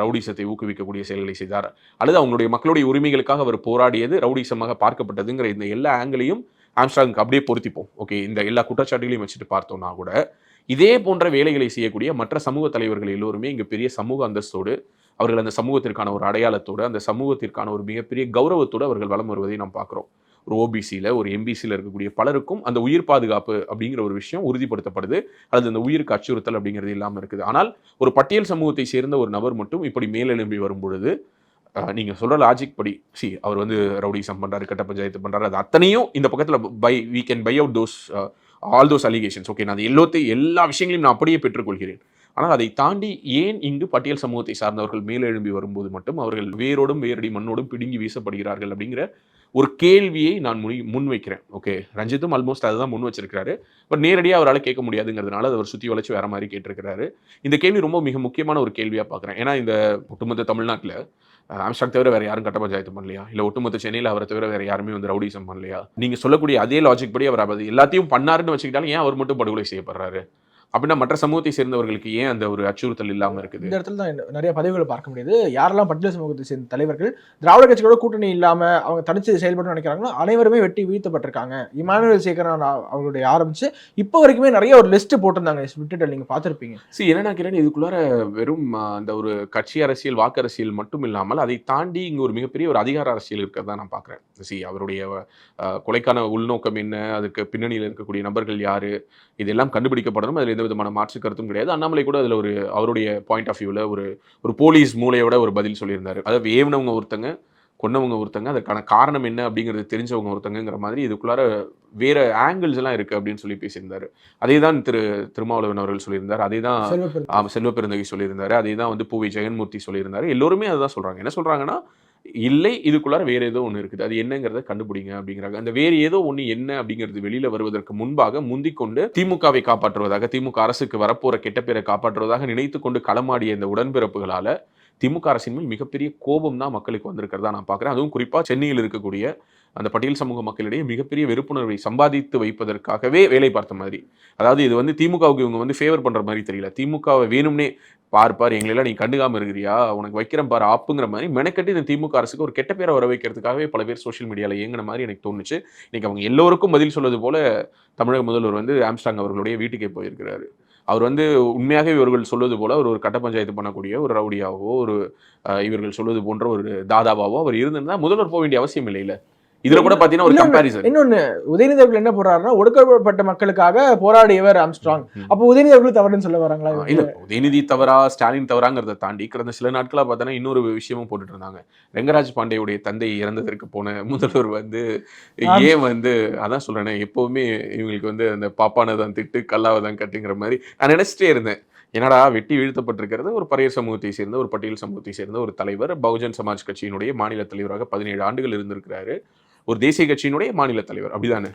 ரவுடிசத்தை ஊக்குவிக்கக்கூடிய செயல்களை செய்தார். அல்லது அவங்களுடைய மக்களுடைய உரிமைகளுக்காக அவர் போராடியது ரவுடிசமாக பார்க்கப்பட்டதுங்கிற இந்த எல்லா ஆங்கிலையும் ஆம்ஸ்டாங்க்கு அப்படியே பொருத்திப்போம். ஓகே இந்த எல்லா குற்றச்சாட்டுகளையும் வச்சுட்டு பார்த்தோம்னா கூட இதே போன்ற வேலைகளை செய்யக்கூடிய மற்ற சமூக தலைவர்கள் எல்லோருமே இங்கே பெரிய சமூக அந்தஸ்தோடு அவர்கள் அந்த சமூகத்திற்கான ஒரு அடையாளத்தோடு அந்த சமூகத்திற்கான ஒரு மிகப்பெரிய கௌரவத்தோடு அவர்கள் வளம் வருவதை நாம் பார்க்குறோம். ஒரு ஓபிசியில் ஒரு எம்பிசியில் இருக்கக்கூடிய பலருக்கும் அந்த உயிர் பாதுகாப்பு அப்படிங்கிற ஒரு விஷயம் உறுதிப்படுத்தப்படுது. அல்லது அந்த உயிருக்கு அச்சுறுத்தல் அப்படிங்கிறது இல்லாமல் இருக்குது. ஆனால் ஒரு பட்டியல் சமூகத்தை சேர்ந்த ஒரு நபர் மட்டும் இப்படி மேலெழும்பி வரும் பொழுது நீங்கள் சொல்கிற லாஜிக் படி சி அவர் வந்து ரவுடிசம் பண்ணுறாரு கட்ட பஞ்சாயத்து பண்ணுறாரு அது அத்தனையும் இந்த பக்கத்தில் by we can buy out those all those allegations okay நான் அது எல்லாத்தையும் எல்லா விஷயங்களையும் நான் அப்படியே பெற்றுக்கொள்கிறேன். ஆனால் அதை தாண்டி ஏன் இங்கு பட்டியல் சமூகத்தை சார்ந்தவர்கள் மேலெழும்பி வரும்போது மட்டும் அவர்கள் வேரோடும் வேரடி மண்ணோடும் பிடுங்கி வீசப்படுகிறார்கள் அப்படிங்கிற ஒரு கேள்வியை நான் முன் முன்வைக்கிறேன். ஓகே ரஞ்சித்தும் ஆல்மோஸ்ட் அதுதான் முன் வச்சிருக்கிறாரு. பட் நேரடியாக அவரால் கேட்க முடியாதுங்கிறதுனால அதை அவர் சுற்றி வளைச்சு வேற மாதிரி கேட்டிருக்கிறாரு. இந்த கேள்வி ரொம்ப மிக முக்கியமான ஒரு கேள்வியாக பார்க்குறேன் ஏன்னா இந்த ஒட்டுமொத்த தமிழ்நாட்டில் அமித்ஷாக் தவிர வேறு யாரும் கட்ட பஞ்சாயத்து பண்ணலையா? இல்லை ஒட்டுமொத்த சென்னையில் அவரை தவிர வேறு யாருமே வந்து ரவுடிசம் பண்ணலையா? நீங்கள் சொல்லக்கூடிய அதே லாஜிக் படி அவர் எல்லாத்தையும் பண்ணாருன்னு வச்சுக்கிட்டாலும் ஏன் அவர் மட்டும் படுகொலை செய்யப்படுறாரு? அப்படின்னா மற்ற சமூகத்தை சேர்ந்தவர்களுக்கு ஏன் அந்த ஒரு அச்சுறுத்தல் இல்லாம இருக்குது? இந்த இடத்துல தான் நிறைய பதிவுகளை பார்க்க முடியுது. யாரெல்லாம் பட்டியல் சமூகத்தை சேர்ந்த தலைவர்கள் திராவிட கட்சிகளோட கூட்டணி இல்லாம அவங்க தனிச்சு செயல்பட்டு நினைக்கிறாங்களோ அனைவருமே வெட்டி வீழ்த்தப்பட்டிருக்காங்க. இமானுவேல் சேகரன் அவ- அவங்களுடைய ஆரம்பிச்சு இப்போ வரைக்குமே நிறைய ஒரு லிஸ்ட் போட்டிருந்தாங்க. ட்விட்டர் நீங்க பார்த்திருப்பீங்க. சி என்னன்னா கிரண் இதுக்குள்ளார வெறும் அந்த ஒரு கட்சி அரசியல் வாக்கு அரசியல் மட்டும் இல்லாமல் அதை தாண்டி இங்க ஒரு மிகப்பெரிய ஒரு அதிகார அரசியல் இருக்கிறதா நான் பார்க்குறேன். சி அவருடைய கொலைக்கான உள்நோக்கம் என்ன அதுக்கு பின்னணியில் இருக்கக்கூடிய நபர்கள் யாரு இதெல்லாம் கண்டுபிடிக்கப்படணும் அதில் எந்த விதமான மாற்று கருத்தும் கிடையாது. அண்ணாமலை கூட அதில் ஒரு அவருடைய பாயிண்ட் ஆஃப் வியூவில் ஒரு ஒரு போலீஸ் மூளையோட ஒரு பதில் சொல்லியிருந்தாரு. அதாவது ஏவனவங்க ஒருத்தங்க கொன்னவங்க ஒருத்தங்க அதற்கான காரணம் என்ன அப்படிங்கிறது தெரிஞ்சவங்க ஒருத்தங்கங்கிற மாதிரி இதுக்குள்ளார வேற ஆங்கிள்ஸ் எல்லாம் இருக்கு அப்படின்னு சொல்லி பேசியிருந்தாரு. அதே தான் திரு திருமாவளவன் அவர்கள் சொல்லியிருந்தார். அதே தான் செல்வ பெருந்தகை சொல்லியிருந்தாரு. அதே தான் வந்து பூவி ஜெகன்மூர்த்தி சொல்லியிருந்தாரு. எல்லோருமே அதுதான் சொல்றாங்க. என்ன சொல்றாங்கன்னா இல்லை இதுக்குள்ளார வேறு ஏதோ ஒன்று இருக்குது. அது என்னங்கிறத கண்டுபிடிங்க அப்படிங்கிறாங்க. அந்த வேறு ஏதோ ஒன்று என்ன அப்படிங்கிறது வெளியில் வருவதற்கு முன்பாக முந்திக்கொண்டு திமுகவை காப்பாற்றுவதாக திமுக அரசுக்கு வரப்போற கெட்ட பேரை காப்பாற்றுவதாக நினைத்து கொண்டு களமாடிய இந்த உடன்பிறப்புகளால் திமுக அரசின் மேல் மிகப்பெரிய கோபம் தான் மக்களுக்கு வந்திருக்கிறதா நான் பார்க்குறேன். அதுவும் குறிப்பாக சென்னையில் இருக்கக்கூடிய அந்த பட்டியல் சமூக மக்களிடையே மிகப்பெரிய வெறுப்புணர்வை சம்பாதித்து வைப்பதற்காகவே வேலை பார்த்த மாதிரி. அதாவது இது வந்து திமுகவுக்கு இவங்க வந்து ஃபேவர் பண்ணுற மாதிரி தெரியல. திமுகவை வேணும்னே பார் பார் எங்களெல்லாம் நீ கண்டுக்காமல் இருக்கிறியா? உனக்கு வைக்கிற பார் ஆப்புங்கிற மாதிரி மெனக்கட்டு இந்த திமுக அரசுக்கு ஒரு கெட்ட பேரை வர வைக்கிறதுக்காகவே பல பேர் சோஷியல் மீடியாவில் இயங்கின மாதிரி எனக்கு தோணுச்சு. இன்னைக்கு அவங்க எல்லோருக்கும் பதில் சொல்வது போல தமிழக முதல்வர் வந்து ஆம்ஸ்டாங் அவர்களுடைய வீட்டுக்கே போயிருக்கிறாரு. அவர் வந்து உண்மையாகவே இவர்கள் சொல்வது போல அவர் ஒரு கட்ட பஞ்சாயத்து பண்ணக்கூடிய ஒரு ரவுடியாவோ ஒரு இவர்கள் சொல்வது போன்ற ஒரு தாதாவாவோ அவர் இருந்திருந்தால் முதல்வர் போக வேண்டிய அவசியம் இல்லை இதுல கூட பாத்தீங்கன்னா ஒரு கம்பாரிசன் இன்னொன்னு உதயநிதி அவர்கள் என்ன போறாருன்னா ஒடுக்கப்பட்ட மக்களுக்காக போராடியவர் ஆம்ஸ்ட்ராங். அப்ப உதயநிதி அவர்கள் தவறுன்னு சொல்ல வராங்களா? இல்ல உதயநிதி தவறா ஸ்டாலின் தவறாங்கிறத தாண்டி கடந்த சில நாட்களா பார்த்தோன்னா இன்னொரு விஷயமும் போட்டுட்டு இருந்தாங்க. ரெங்கராஜ் பாண்டேயுடைய தந்தை இறந்ததற்கு போன முதல்வர் வந்து ஏன் வந்து அதான் சொல்றேனே எப்பவுமே இவங்களுக்கு வந்து அந்த பாப்பானை தான் திட்டு கல்லாவை தான் கட்டுங்கிற மாதிரி நான் நினைச்சிட்டே இருந்தேன். என்னடா வெட்டி வீழ்த்தப்பட்டிருக்கிறது ஒரு பரையர் சமூகத்தை சேர்ந்த ஒரு பட்டியல் சமூகத்தை சேர்ந்த ஒரு தலைவர். பகுஜன் சமாஜ் கட்சியினுடைய மாநில தலைவராக பதினேழு ஆண்டுகள் இருந்திருக்கிறாரு. ஒரு தேசிய கட்சியினுடைய மாநில தலைவர். அப்படிதானே.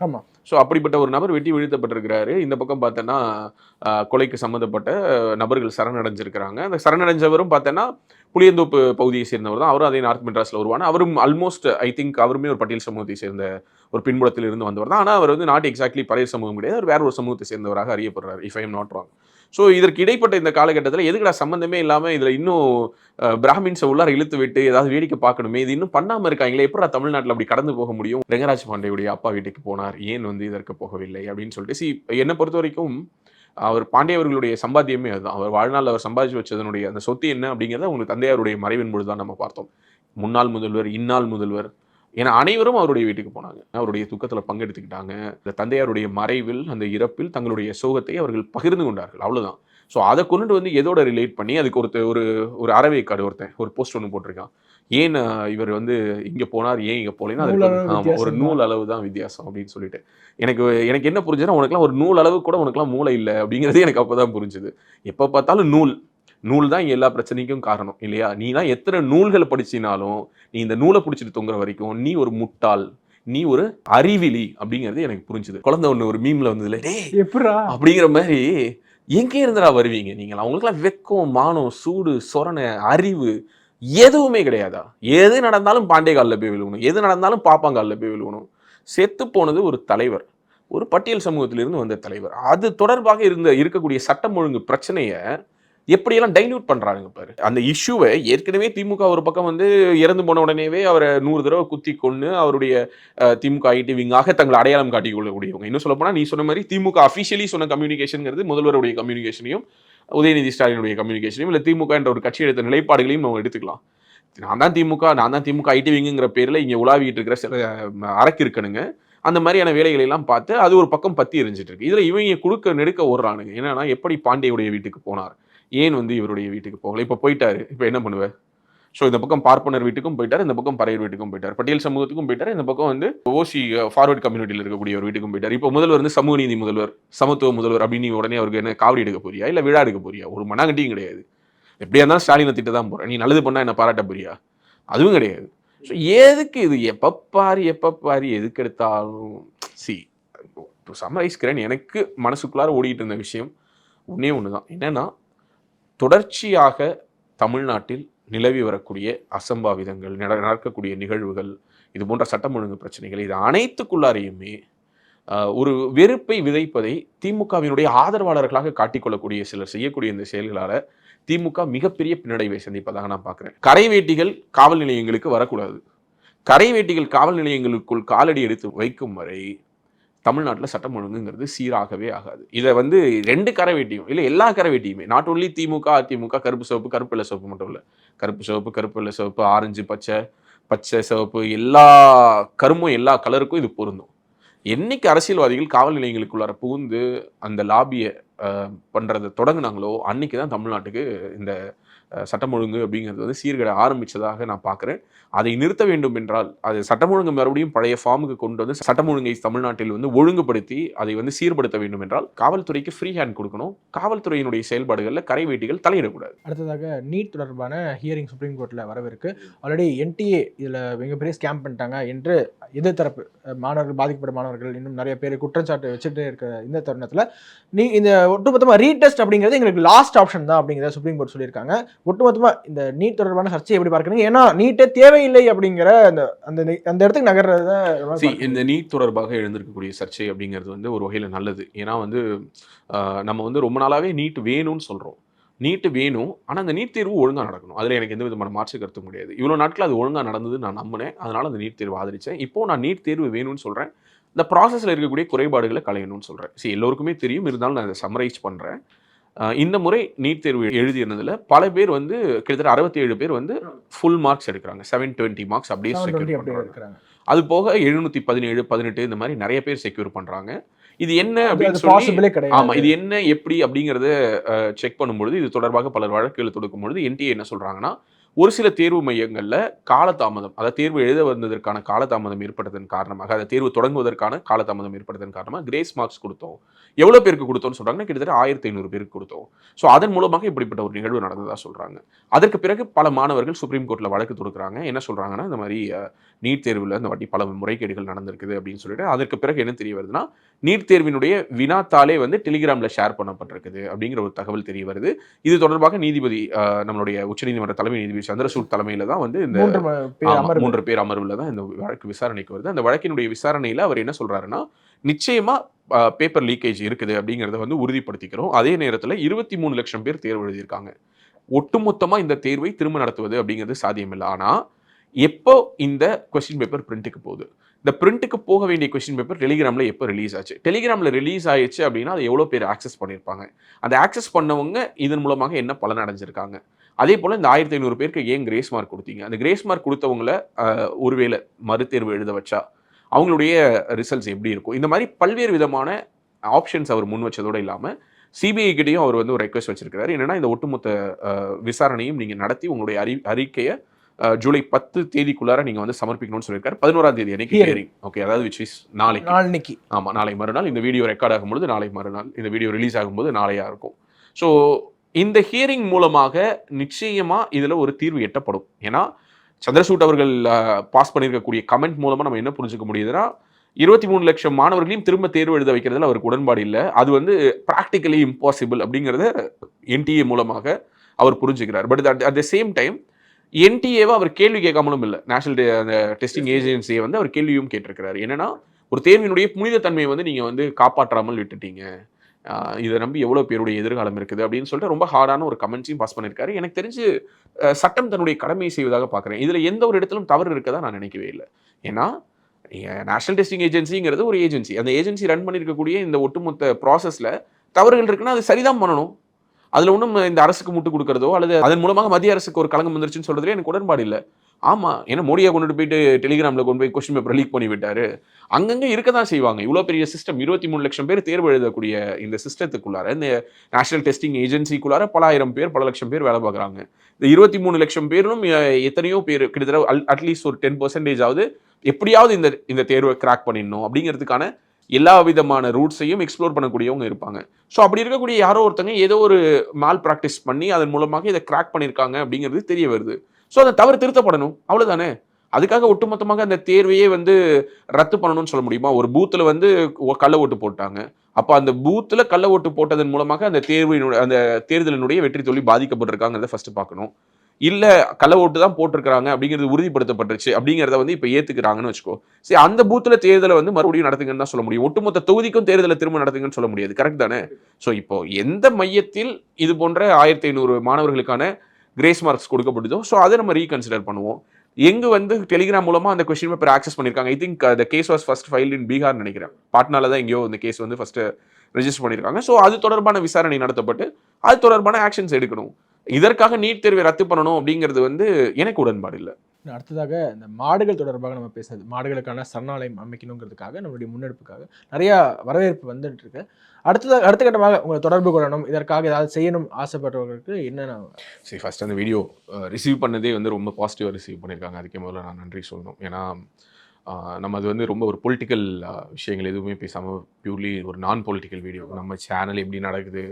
ஸோ அப்படிப்பட்ட ஒரு நபர் வெட்டி வீழ்த்தப்பட்டிருக்கிறாரு. இந்த பக்கம் பார்த்தோன்னா கொலைக்கு சம்மந்தப்பட்ட நபர்கள் சரணடைஞ்சிருக்கிறாங்க. அந்த சரணடைஞ்சவரும் பார்த்தோன்னா புளியந்தோப்பு பகுதியை சேர்ந்தவர் தான். அவரும் அதே நார்த் மெட்ராஸில் வருவான அவரும் ஆல்மோஸ்ட் ஐ திங்க் அவருமே ஒரு பட்டியல் சமூகத்தை சேர்ந்த ஒரு பின்புலத்தில் இருந்து வந்தவர் தான். ஆனால் அவர் வந்து நாட் எக்ஸாக்ட்லி பழைய சமூகம் கிடையாது. அவர் வேற ஒரு சமூகத்தை சேர்ந்தவராக அறியப்படுறார் if I am not wrong so இதற்கு இடைப்பட்ட இந்த காலகட்டத்தில் எதுக்கடா சம்மந்தமே இல்லாமல் இதில் இன்னும் பிராமின்ஸை உள்ளார இழுத்து விட்டு ஏதாவது வேடிக்கை பார்க்கணுமே? இது இன்னும் பண்ணாமல் இருக்காங்களே எப்படா தமிழ்நாட்டில் அப்படி கடந்து போக முடியும்? ரெங்கராஜ் பாண்டேயுடைய அப்பா வீட்டுக்கு போனார் ஏன் வந்து இதற்கு போகவில்லை? அப்படின்னு சொல்லிட்டு சி என்னை பொறுத்த வரைக்கும் அவர் பாண்டியவர்களுடைய சம்பாத்தியமே அதுதான். அவர் வாழ்நாள் அவர் சம்பாதிச்சு வச்சதனுடைய அந்த சொத்து என்ன அப்படிங்கிறத அவங்க தந்தையாருடைய மறைவின் பொழுது தான் நம்ம பார்த்தோம். முன்னாள் முதல்வர் இந்நாள் முதல்வர் ஏன்னா அனைவரும் அவருடைய வீட்டுக்கு போனாங்க. அவருடைய துக்கத்தில் பங்கெடுத்துக்கிட்டாங்க. இந்த தந்தையாருடைய மறைவில் அந்த இறப்பில் தங்களுடைய சோகத்தை அவர்கள் பகிர்ந்து கொண்டார்கள். அவ்வளவுதான். ஸோ அதை கொண்டுட்டு வந்து எதோட ரிலேட் பண்ணி அதுக்கு ஒருத்தர் ஒரு ஒரு அறவைக்காடு ஒருத்தன் ஒரு போஸ்ட் ஒன்று போட்டிருக்கான். ஏன் இவர் வந்து இங்க போனார் ஏன் இங்க போலேன்னா ஆமா, ஒரு நூல் அளவு தான் வித்தியாசம் அப்படின்னு சொல்லிட்டு. எனக்கு எனக்கு என்ன புரிஞ்சுன்னா உனக்குலாம் ஒரு நூல் அளவு கூட உனக்குலாம் மூளை இல்லை அப்படிங்கிறது எனக்கு அப்பதான் புரிஞ்சுது. எப்போ பார்த்தாலும் நூல். நூல் தான் எல்லா பிரச்சனைக்கும் காரணம் இல்லையா? நீலாம் எத்தனை நூல்கள் படிச்சினாலும் நீ இந்த நூலை பிடிச்சிட்டு தொங்குற வரைக்கும் நீ ஒரு முட்டாள் நீ ஒரு அறிவிலி அப்படிங்கிறது எனக்கு புரிஞ்சுது. குழந்தை ஒன்று ஒரு மீம்ல வந்ததுல டேய் எப்படிடா அப்படிங்கிற மாதிரி எங்கே இருந்துடா வருவீங்க நீங்கள் அவங்களுக்குலாம் வெக்கம் மானம் சூடு சொரணை அறிவு எதுவுமே கிடையாதா? எது நடந்தாலும் பாண்டே காலில் போய் விழுகணும் எது நடந்தாலும் பாப்பாங்காலில் போய் விழுகணும் செத்து போனது ஒரு தலைவர் ஒரு பட்டியல் சமூகத்திலிருந்து வந்த தலைவர். அது தொடர்பாக இருந்த இருக்கக்கூடிய சட்டம் ஒழுங்கு பிரச்சனையை எப்படியெல்லாம் டைல்யூட் பண்ணுறாங்க பாரு. அந்த இஷ்யூவை ஏற்கனவே திமுக ஒரு பக்கம் வந்து இறந்து போன உடனேவே அவரை நூறு தடவை குத்தி கொண்டு அவருடைய திமுக ஐடி விங்காக தங்களை அடையாளம் காட்டிக் கொள்ளக்கூடியவங்க இன்னும் சொல்ல போனால் நீ சொன்ன மாதிரி திமுக அஃபிஷியலி சொன்ன கம்யூனிகேஷனுங்கிறது முதல்வருடைய கம்யூனிகேஷனையும் உதயநிதி ஸ்டாலினுடைய கம்யூனிகேஷனையும் இல்லை திமுக என்ற ஒரு கட்சி எடுத்த நிலைப்பாடுகளையும் நம்ம எடுத்துக்கலாம். நான் தான் திமுக நான் தான் திமுக ஐடி விங்குங்கிற இங்கே இங்க உலாவிட்டு இருக்கிற சில அஹ், அரக்கு இருக்கணுங்க அந்த மாதிரியான வேலைகளை எல்லாம் பார்த்து அது ஒரு பக்கம் பத்தி எரிஞ்சிட்டு இருக்கு. இதில் இவங்க கொடுக்க நெடுக்க ஓடுறானுங்க. என்னன்னா எப்படி பாண்டியுடைய வீட்டுக்கு போனார்? ஏன் வந்து இவருடைய வீட்டுக்கு போகல? இப்போ போயிட்டாரு. இப்போ என்ன பண்ணுவார்? ஸோ இந்த பக்கம் பார்ப்பனர் வீட்டுக்கும் போயிட்டார் இந்த பக்கம் பறையர் வீட்டுக்கும் போயிட்டார். பட்டியல் சமூகத்துக்கும் போயிட்டார் இந்த பக்கம் வந்து ஓசி ஃபார்வர்ட் கம்யூனிட்டியில் இருக்கக்கூடிய ஒரு வீட்டுக்கும் போயிட்டார். இப்போ முதல்வர் வந்து சமூக நீதி முதல்வர் சமத்துவ முதல்வர் அப்படின்னு நீ உடனே அவருக்கு என்ன காவடி எடுக்க போறியா? இல்லை விழா எடுக்க போறியா? ஒரு மண்ணாங்கட்டியும் கிடையாது. எப்படியா இருந்தாலும் ஸ்டாலினை திட்ட தான் போகிறேன் நீ நல்லது பண்ணால் என்ன பாராட்ட போறியா? அதுவும் கிடையாது. ஸோ எதுக்கு இது? எப்போ பாரு எப்போ பாரு எதுக்கு எடுத்தாலும். சி சமரைஸ்கிறேன் எனக்கு மனசுக்குள்ளார ஓடிட்டு இருந்த விஷயம் ஒன்றே ஒன்று தான் என்னன்னா தொடர்ச்சியாக தமிழ்நாட்டில் நிலவி வரக்கூடிய அசம்பாவிதங்கள் நட- நடக்கக்கூடிய நிகழ்வுகள் இது போன்ற சட்டம் ஒழுங்கு பிரச்சனைகள் இது அனைத்துக்குள்ளாரையுமே ஒரு வெறுப்பை விதைப்பதை திமுகவினுடைய ஆதரவாளர்களாக காட்டிக்கொள்ளக்கூடிய சிலர் செய்யக்கூடிய இந்த செயல்களால் திமுக மிகப்பெரிய பின்னடைவை சந்திப்பதாக நான் பார்க்குறேன். கரைவேட்டிகள் காவல் நிலையங்களுக்கு வரக்கூடாது. கரைவேட்டிகள் காவல் நிலையங்களுக்குள் காலடி எடுத்து வைக்கும் வரை தமிழ்நாட்டில் சட்டம் ஒழுங்குங்கிறது சீராகவே ஆகாது. இதை வந்து ரெண்டு கரை வேட்டியும் இல்லை எல்லா கரை வேட்டியுமே நாட் ஒன்லி திமுக அதிமுக கருப்பு சிவப்பு கருப்பு இல்லை சிவப்பு மட்டும் இல்லை. கருப்பு சிவப்பு கருப்பு இல்லை சிவப்பு ஆரஞ்சு பச்சை பச்சை சிவப்பு எல்லா கருமும் எல்லா கலருக்கும் இது பொருந்தும். என்னைக்கு அரசியல்வாதிகள் காவல் நிலையங்களுக்குள்ளார புகுந்து அந்த லாபியை பண்ணுறதை தொடங்கினாங்களோ அன்னைக்கு தான் தமிழ்நாட்டுக்கு இந்த சட்டம் ஒழுங்கு அப்படிங்கிறது வந்து சீர்கட ஆரம்பித்ததாக நான் பார்க்குறேன். அதை நிறுத்த வேண்டும் என்றால் அது சட்டம் ஒழுங்கு மறுபடியும் பழைய ஃபார்முக்கு கொண்டு வந்து சட்டம் ஒழுங்கை தமிழ்நாட்டில் வந்து ஒழுங்குபடுத்தி அதை வந்து சீர்படுத்த வேண்டும் என்றால் காவல்துறைக்கு ஃப்ரீ ஹேண்ட் கொடுக்கணும். காவல்துறையினுடைய செயல்பாடுகளில் கரைவேட்டிகள் தலையிடக்கூடாது. அடுத்ததாக நீட் தொடர்பான ஹியரிங் சுப்ரீம் கோர்ட்டில் வரவிருக்கு. ஆல்ரெடி என்டிஏ இதில் மிகப்பெரிய ஸ்கேம் பண்ணிட்டாங்க என்று எதிர்த்தரப்பு மாணவர்கள் பாதிக்கப்பட்ட மாணவர்கள் இன்னும் நிறைய பேர் குற்றச்சாட்டு வச்சுட்டு இருக்கிற இந்த தருணத்தில் நீ இந்த ஒட்டுமொத்தமாக ரீடெஸ்ட் அப்படிங்கிறது எங்களுக்கு லாஸ்ட் ஆப்ஷன் தான் அப்படிங்கிறத சுப்ரீம் கோர்ட் சொல்லியிருக்காங்க. ஒட்டுமொத்தமாக இந்த நீட் தொடர்பான சர்ச்சை எப்படி பார்க்கறீங்க? ஏன்னா நீட்டே தேவையில்லை அப்படிங்கிற அந்த அந்த அந்த இடத்துக்கு நகர்றத இந்த நீட் தொடர்பாக எழுந்திருக்கக்கூடிய சர்ச்சை அப்படிங்கிறது வந்து ஒரு வகையில் நல்லது. ஏன்னா வந்து நம்ம வந்து ரொம்ப நாளாவே நீட் வேணும்னு சொல்றோம். நீட்டு வேணும். ஆனால் அந்த நீட் தேர்வு ஒழுங்காக நடக்கணும். அதில் எனக்கு எந்த விதமான மாற்று கருத்தும் கிடையாது. இவ்வளோ நாட்கள் அது ஒழுங்காக நடந்தது நான் நம்பினேன். அதனால அந்த நீட் தேர்வு ஆதரிச்சேன். இப்போ நான் நீட் தேர்வு வேணும்னு சொல்கிறேன் இந்த ப்ராசஸில் இருக்கக்கூடிய குறைபாடுகளை களையணும்னு சொல்கிறேன் சரி எல்லோருக்குமே தெரியும். இருந்தாலும் நான் இதை சம்மரைஸ் பண்ணுறேன் இந்த முறை நீட் தேர்வு எழுதியிருந்ததில் பல பேர் வந்து கிட்டத்தட்ட அறுபத்தி ஏழு பேர் வந்து ஃபுல் மார்க்ஸ் எடுக்கிறாங்க. செவன் டுவெண்ட்டி மார்க்ஸ் அப்படியே 720 secure அப்படியே பண்றாங்க. இருக்கிறாங்க அது போக எழுநூத்தி பதினேழு பதினெட்டு இந்த மாதிரி நிறைய பேர் செக்யூர் பண்றாங்க. இது என்ன அப்படின்னு சொல்லி ஆமா இது என்ன எப்படி அப்படிங்கறத செக் பண்ணும்பொழுது இது தொடர்பாக பலர் வழக்குகள் தொடுக்கும் பொழுது என்டிஏ என்ன சொல்றாங்கன்னா ஒரு சில தேர்வு மையங்கள்ல காலதாமதம் அதாவது தேர்வு எழுத வந்ததற்கான காலதாமதம் ஏற்பட்டதன் காரணமாக அதை தேர்வு தொடங்குவதற்கான காலதாமதம் ஏற்பட்டதன் காரணமாக கிரேஸ் மார்க்ஸ் கொடுத்தோம். எவ்வளவு பேருக்கு கொடுத்தோம்னு சொல்றாங்கன்னா கிட்டத்தட்ட ஆயிரத்தி ஐநூறு பேருக்கு கொடுத்தோம். ஸோ அதன் மூலமாக இப்படிப்பட்ட ஒரு நிகழ்வு நடந்ததா சொல்றாங்க. அதற்கு பிறகு பல மாணவர்கள் சுப்ரீம் கோர்ட்ல வழக்கு தொடுக்குறாங்க. என்ன சொல்றாங்கன்னா இந்த மாதிரி நீட் தேர்வில் இந்த வாட்டி பல முறைகேடுகள் நடந்திருக்குது அப்படின்னு சொல்லிட்டு அதற்கு பிறகு என்ன தெரிய வருதுன்னா நீட் தேர்வினுடைய வினாத்தாளே வந்து டெலிகிராம்ல ஷேர் பண்ணப்பட்டிருக்குது அப்படிங்கிற ஒரு தகவல் தெரிய வருது. இது தொடர்பாக நீதிபதி அஹ், நம்மளுடைய உச்சநீதிமன்ற தலைமை நீதிபதி சந்திரசூட் தலைமையில தான் வந்து இந்த மூன்று பேர் அமர்வுல தான் இந்த வழக்கு விசாரணைக்கு வருது. அந்த வழக்கினுடைய விசாரணையில அவர் என்ன சொல்றாருன்னா நிச்சயமா பேப்பர் லீக்கேஜ் இருக்குது அப்படிங்கிறத வந்து உறுதிப்படுத்திக்கிறோம். அதே நேரத்தில் இருபத்தி மூணு லட்சம் பேர் தேர்வு எழுதியிருக்காங்க. ஒட்டுமொத்தமாக இந்த தேர்வை திரும்ப நடத்துவது அப்படிங்கிறது சாத்தியமில்லை. ஆனால் எப்போ இந்த கொஸ்டின் பேப்பர் பிரிண்ட்டுக்கு போகுது? இந்த பிரிண்ட்டுக்கு போக வேண்டிய கொஸ்டின் பேப்பர் டெலிகிராம்ல எப்போ ரிலீஸ் ஆச்சு? டெலிகிராம்ல ரிலீஸ் ஆயிடுச்சு அப்படின்னா அதை எவ்வளோ பேர் ஆக்சஸ் பண்ணியிருப்பாங்க? அந்த ஆக்சஸ் பண்ணவங்க இதன் மூலமாக என்ன பலன் அடைஞ்சிருக்காங்க? அதே போல் இந்த ஆயிரத்தி ஐநூறு பேருக்கு ஏன் கிரேஸ் மார்க் கொடுத்தீங்க? அந்த கிரேஸ் மார்க் கொடுத்தவங்கள ஒருவேளை மறுதேர்வு எழுத வச்சா அவங்களுடைய ரிசல்ட்ஸ் எப்படி இருக்கும்? இந்த மாதிரி பல்வேறு விதமான ஆப்ஷன்ஸ் அவர் முன் வச்சதோடு இல்லாமல் சிபிஐ கிட்டயும் அவர் வந்து ஒரு ரெக்வஸ்ட் வச்சிருக்கிறாரு. என்னன்னா இந்த ஒட்டுமொத்த விசாரணையும் நீங்கள் நடத்தி உங்களுடைய அறி அறிக்கையை ஜூலை பத்து தேதிக்குள்ளார நீங்கள் வந்து சமர்ப்பிக்கணும்னு சொல்லியிருக்காரு. பதினோராம் தேதி அன்னைக்கு. ஹியரிங். ஓகே அதாவது விச் இஸ் நாளைக்கு. நாளைக்கு ஆமாம் நாளை மறுநாள். இந்த வீடியோ ரெக்கார்ட் ஆகும்பொழுது நாளை மறுநாள். இந்த வீடியோ ரிலீஸ் ஆகும்போது நாளையா இருக்கும். ஸோ இந்த ஹியரிங் மூலமாக நிச்சயமா இதுல ஒரு தீர்வு எட்டப்படும். ஏன்னா சந்திரசூட் அவர்கள் பாஸ் பண்ணியிருக்கக்கூடிய கமெண்ட் மூலமா நம்ம என்ன புரிஞ்சுக்க முடியுதுன்னா இருபத்தி மூணு லட்சம் மாணவர்களையும் திரும்ப தேர்வு எழுத வைக்கிறதுல அவருக்கு உடன்பாடு இல்லை. அது வந்து ப்ராக்டிக்கலி இம்பாசிபிள் அப்படிங்கிறத என்டிஏ மூலமாக அவர் புரிஞ்சுக்கிறார். But at the same time என்டிஏவை அவர் கேள்வி கேட்காமலும் இல்லை. நேஷனல் அந்த டெஸ்டிங் ஏஜென்சியை வந்து அவர் கேள்வியும் கேட்டிருக்கிறார். என்னன்னா ஒரு தேர்வினுடைய புனிதத்தன்மையை வந்து நீங்க வந்து காப்பாற்றாமல் விட்டுட்டீங்க. இதை நம்பி எவ்வளோ பேருடைய எதிர்காலம் இருக்குது அப்படின்னு சொல்லிட்டு ரொம்ப ஹார்டான ஒரு கமெண்ட்ஸையும் பாஸ் பண்ணியிருக்காரு. எனக்கு தெரிஞ்சு சட்டம் தன்னுடைய கடமையை செய்வதாக பார்க்குறேன். இதில் எந்த ஒரு இடத்திலும் தவறு இருக்கதா நான் நினைக்கவே இல்லை. ஏன்னா நேஷனல் டெஸ்டிங் ஏஜென்சிங்கிறது ஒரு ஏஜென்சி அந்த ஏஜென்சி ரன் பண்ணியிருக்கக்கூடிய இந்த ஒட்டுமொத்த ப்ராசஸில் தவறுகள் இருக்குன்னா அது சரிதான் பண்ணணும். அதில் ஒன்றும் இந்த அரசுக்கு முட்டு கொடுக்கறதோ அல்லது அதன் மூலமாக மத்திய அரசுக்கு ஒரு கலங்கம் வந்துருச்சுன்னு சொல்கிறதுலேயே எனக்கு உடன்பாடு இல்லை. ஆமாம் ஏன்னா மோடியை கொண்டுட்டு போயிட்டு டெலிகிராம்ல கொண்டு போய் கொஸ்டின் பேப்பர் லீக் பண்ணி விட்டாரு. இருக்க தான் செய்வாங்க. இவ்வளோ பெரிய சிஸ்டம் இருபத்தி மூணு லட்சம் பேர் தேர்வு எழுதக்கூடிய இந்த சிஸ்டத்துக்குள்ளார இந்த நேஷனல் டெஸ்டிங் ஏஜென்சிக்குள்ளார பல ஆயிரம் பேர் பல லட்சம் பேர் வேலை பார்க்குறாங்க. இந்த இருபத்தி மூணு லட்சம் பேரும் எத்தனையோ பேர் கிட்டத்தட்ட அட்லீஸ்ட் ஒரு டென் பர்சன்டேஜ் ஆகுது எப்படியாவது இந்த இந்த தேர்வை கிராக் பண்ணிடணும் அப்படிங்கிறதுக்கான எல்லா விதமான ரூட்ஸையும் எக்ஸ்ப்ளோர் பண்ணக்கூடியவங்க இருப்பாங்க. ஸோ அப்படி இருக்கக்கூடிய யாரோ ஒருத்தங்க ஏதோ ஒரு மால் ப்ராக்டிஸ் பண்ணி அதன் மூலமாக இதை கிராக் பண்ணியிருக்காங்க அப்படிங்கிறது தெரிய வருது. ஸோ அந்த தவறு திருத்தப்படணும். அவ்வளோதானே அதுக்காக ஒட்டுமொத்தமாக அந்த தேர்வையே வந்து ரத்து பண்ணணும்னு சொல்ல முடியுமா? ஒரு பூத்தில் வந்து கள்ள ஓட்டு போட்டாங்க. அப்போ அந்த பூத்தில் கள்ள ஓட்டு போட்டதன் மூலமாக அந்த தேர்வினுடைய அந்த தேர்தலினுடைய வெற்றி தோல்வி பாதிக்கப்பட்டிருக்காங்கிறத ஃபஸ்ட்டு பார்க்கணும். இல்லை கள்ள ஓட்டு தான் போட்டிருக்காங்க அப்படிங்கிறது உறுதிப்படுத்தப்பட்டுருச்சு அப்படிங்கிறத வந்து இப்போ ஏற்றுக்கிறாங்கன்னு வச்சுக்கோ. சரி அந்த பூத்தில் தேர்தலை வந்து மறுபடியும் நடத்துங்கன்னு தான் சொல்ல முடியும். ஒட்டுமொத்த தொகுதிக்கும் தேர்தலை திரும்ப நடத்துங்கன்னு சொல்ல முடியாது. கரெக்ட் தானே? ஸோ இப்போ எந்த மையத்தில் இது போன்ற ஆயிரத்தி ஐநூறு மாணவர்களுக்கான கிரேஸ் மார்க்ஸ் கொடுக்கப்படுதோ ஸோ அதை நம்ம ரீகன்சிடர் பண்ணுவோம். எங்கே வந்து டெலிகிராம் மூலமாக அந்த கொஸ்டின் பேப்பர் ஆக்சஸ் பண்ணியிருக்காங்க I think the case was first file in Bihar நினைக்கிறேன். பாட்னால தான் எங்கேயோ இந்த கேஸ் வந்து ஃபர்ஸ்ட் ரெஜிஸ்டர் பண்ணியிருக்காங்க ஸோ அது தொடர்பான விசாரணை நடத்தப்பட்டு அது தொடர்பான ஆக்ஷன்ஸ் எடுக்கணும். இதற்காக நீட் தேர்வை ரத்து பண்ணணும் அப்படிங்கிறது வந்து எனக்கு உடன்பாடு இல்லை. அடுத்ததாக இந்த மாடுகள் தொடர்பாக நம்ம பேசுறது மாடுகளுக்கான சரணாலயம் அமைக்கணுங்கிறதுக்காக நம்மளுடைய முன்னெடுப்புக்காக நிறைய வரவேற்பு வந்துட்டு இருக்கு. அடுத்ததாக அடுத்த கட்டமாக உங்களை தொடர்பு கொள்ளணும் இதற்காக ஏதாவது செய்யணும் ஆசைப்பட்டவர்களுக்கு என்னென்ன? சரி ஃபர்ஸ்ட் அந்த வீடியோ ரிசீவ் பண்ணதே வந்து ரொம்ப பாசிட்டிவாக ரிசீவ் பண்ணியிருக்காங்க. அதுக்கே முதல்ல நான் நன்றி சொல்லணும். ஏன்னா நம்ம அது வந்து ரொம்ப ஒரு பொலிட்டிக்கல் விஷயங்கள் எதுவுமே பேசாமல் பியூர்லி ஒரு நான் பொலிட்டிக்கல் வீடியோ நம்ம சேனல் எப்படி நடக்குது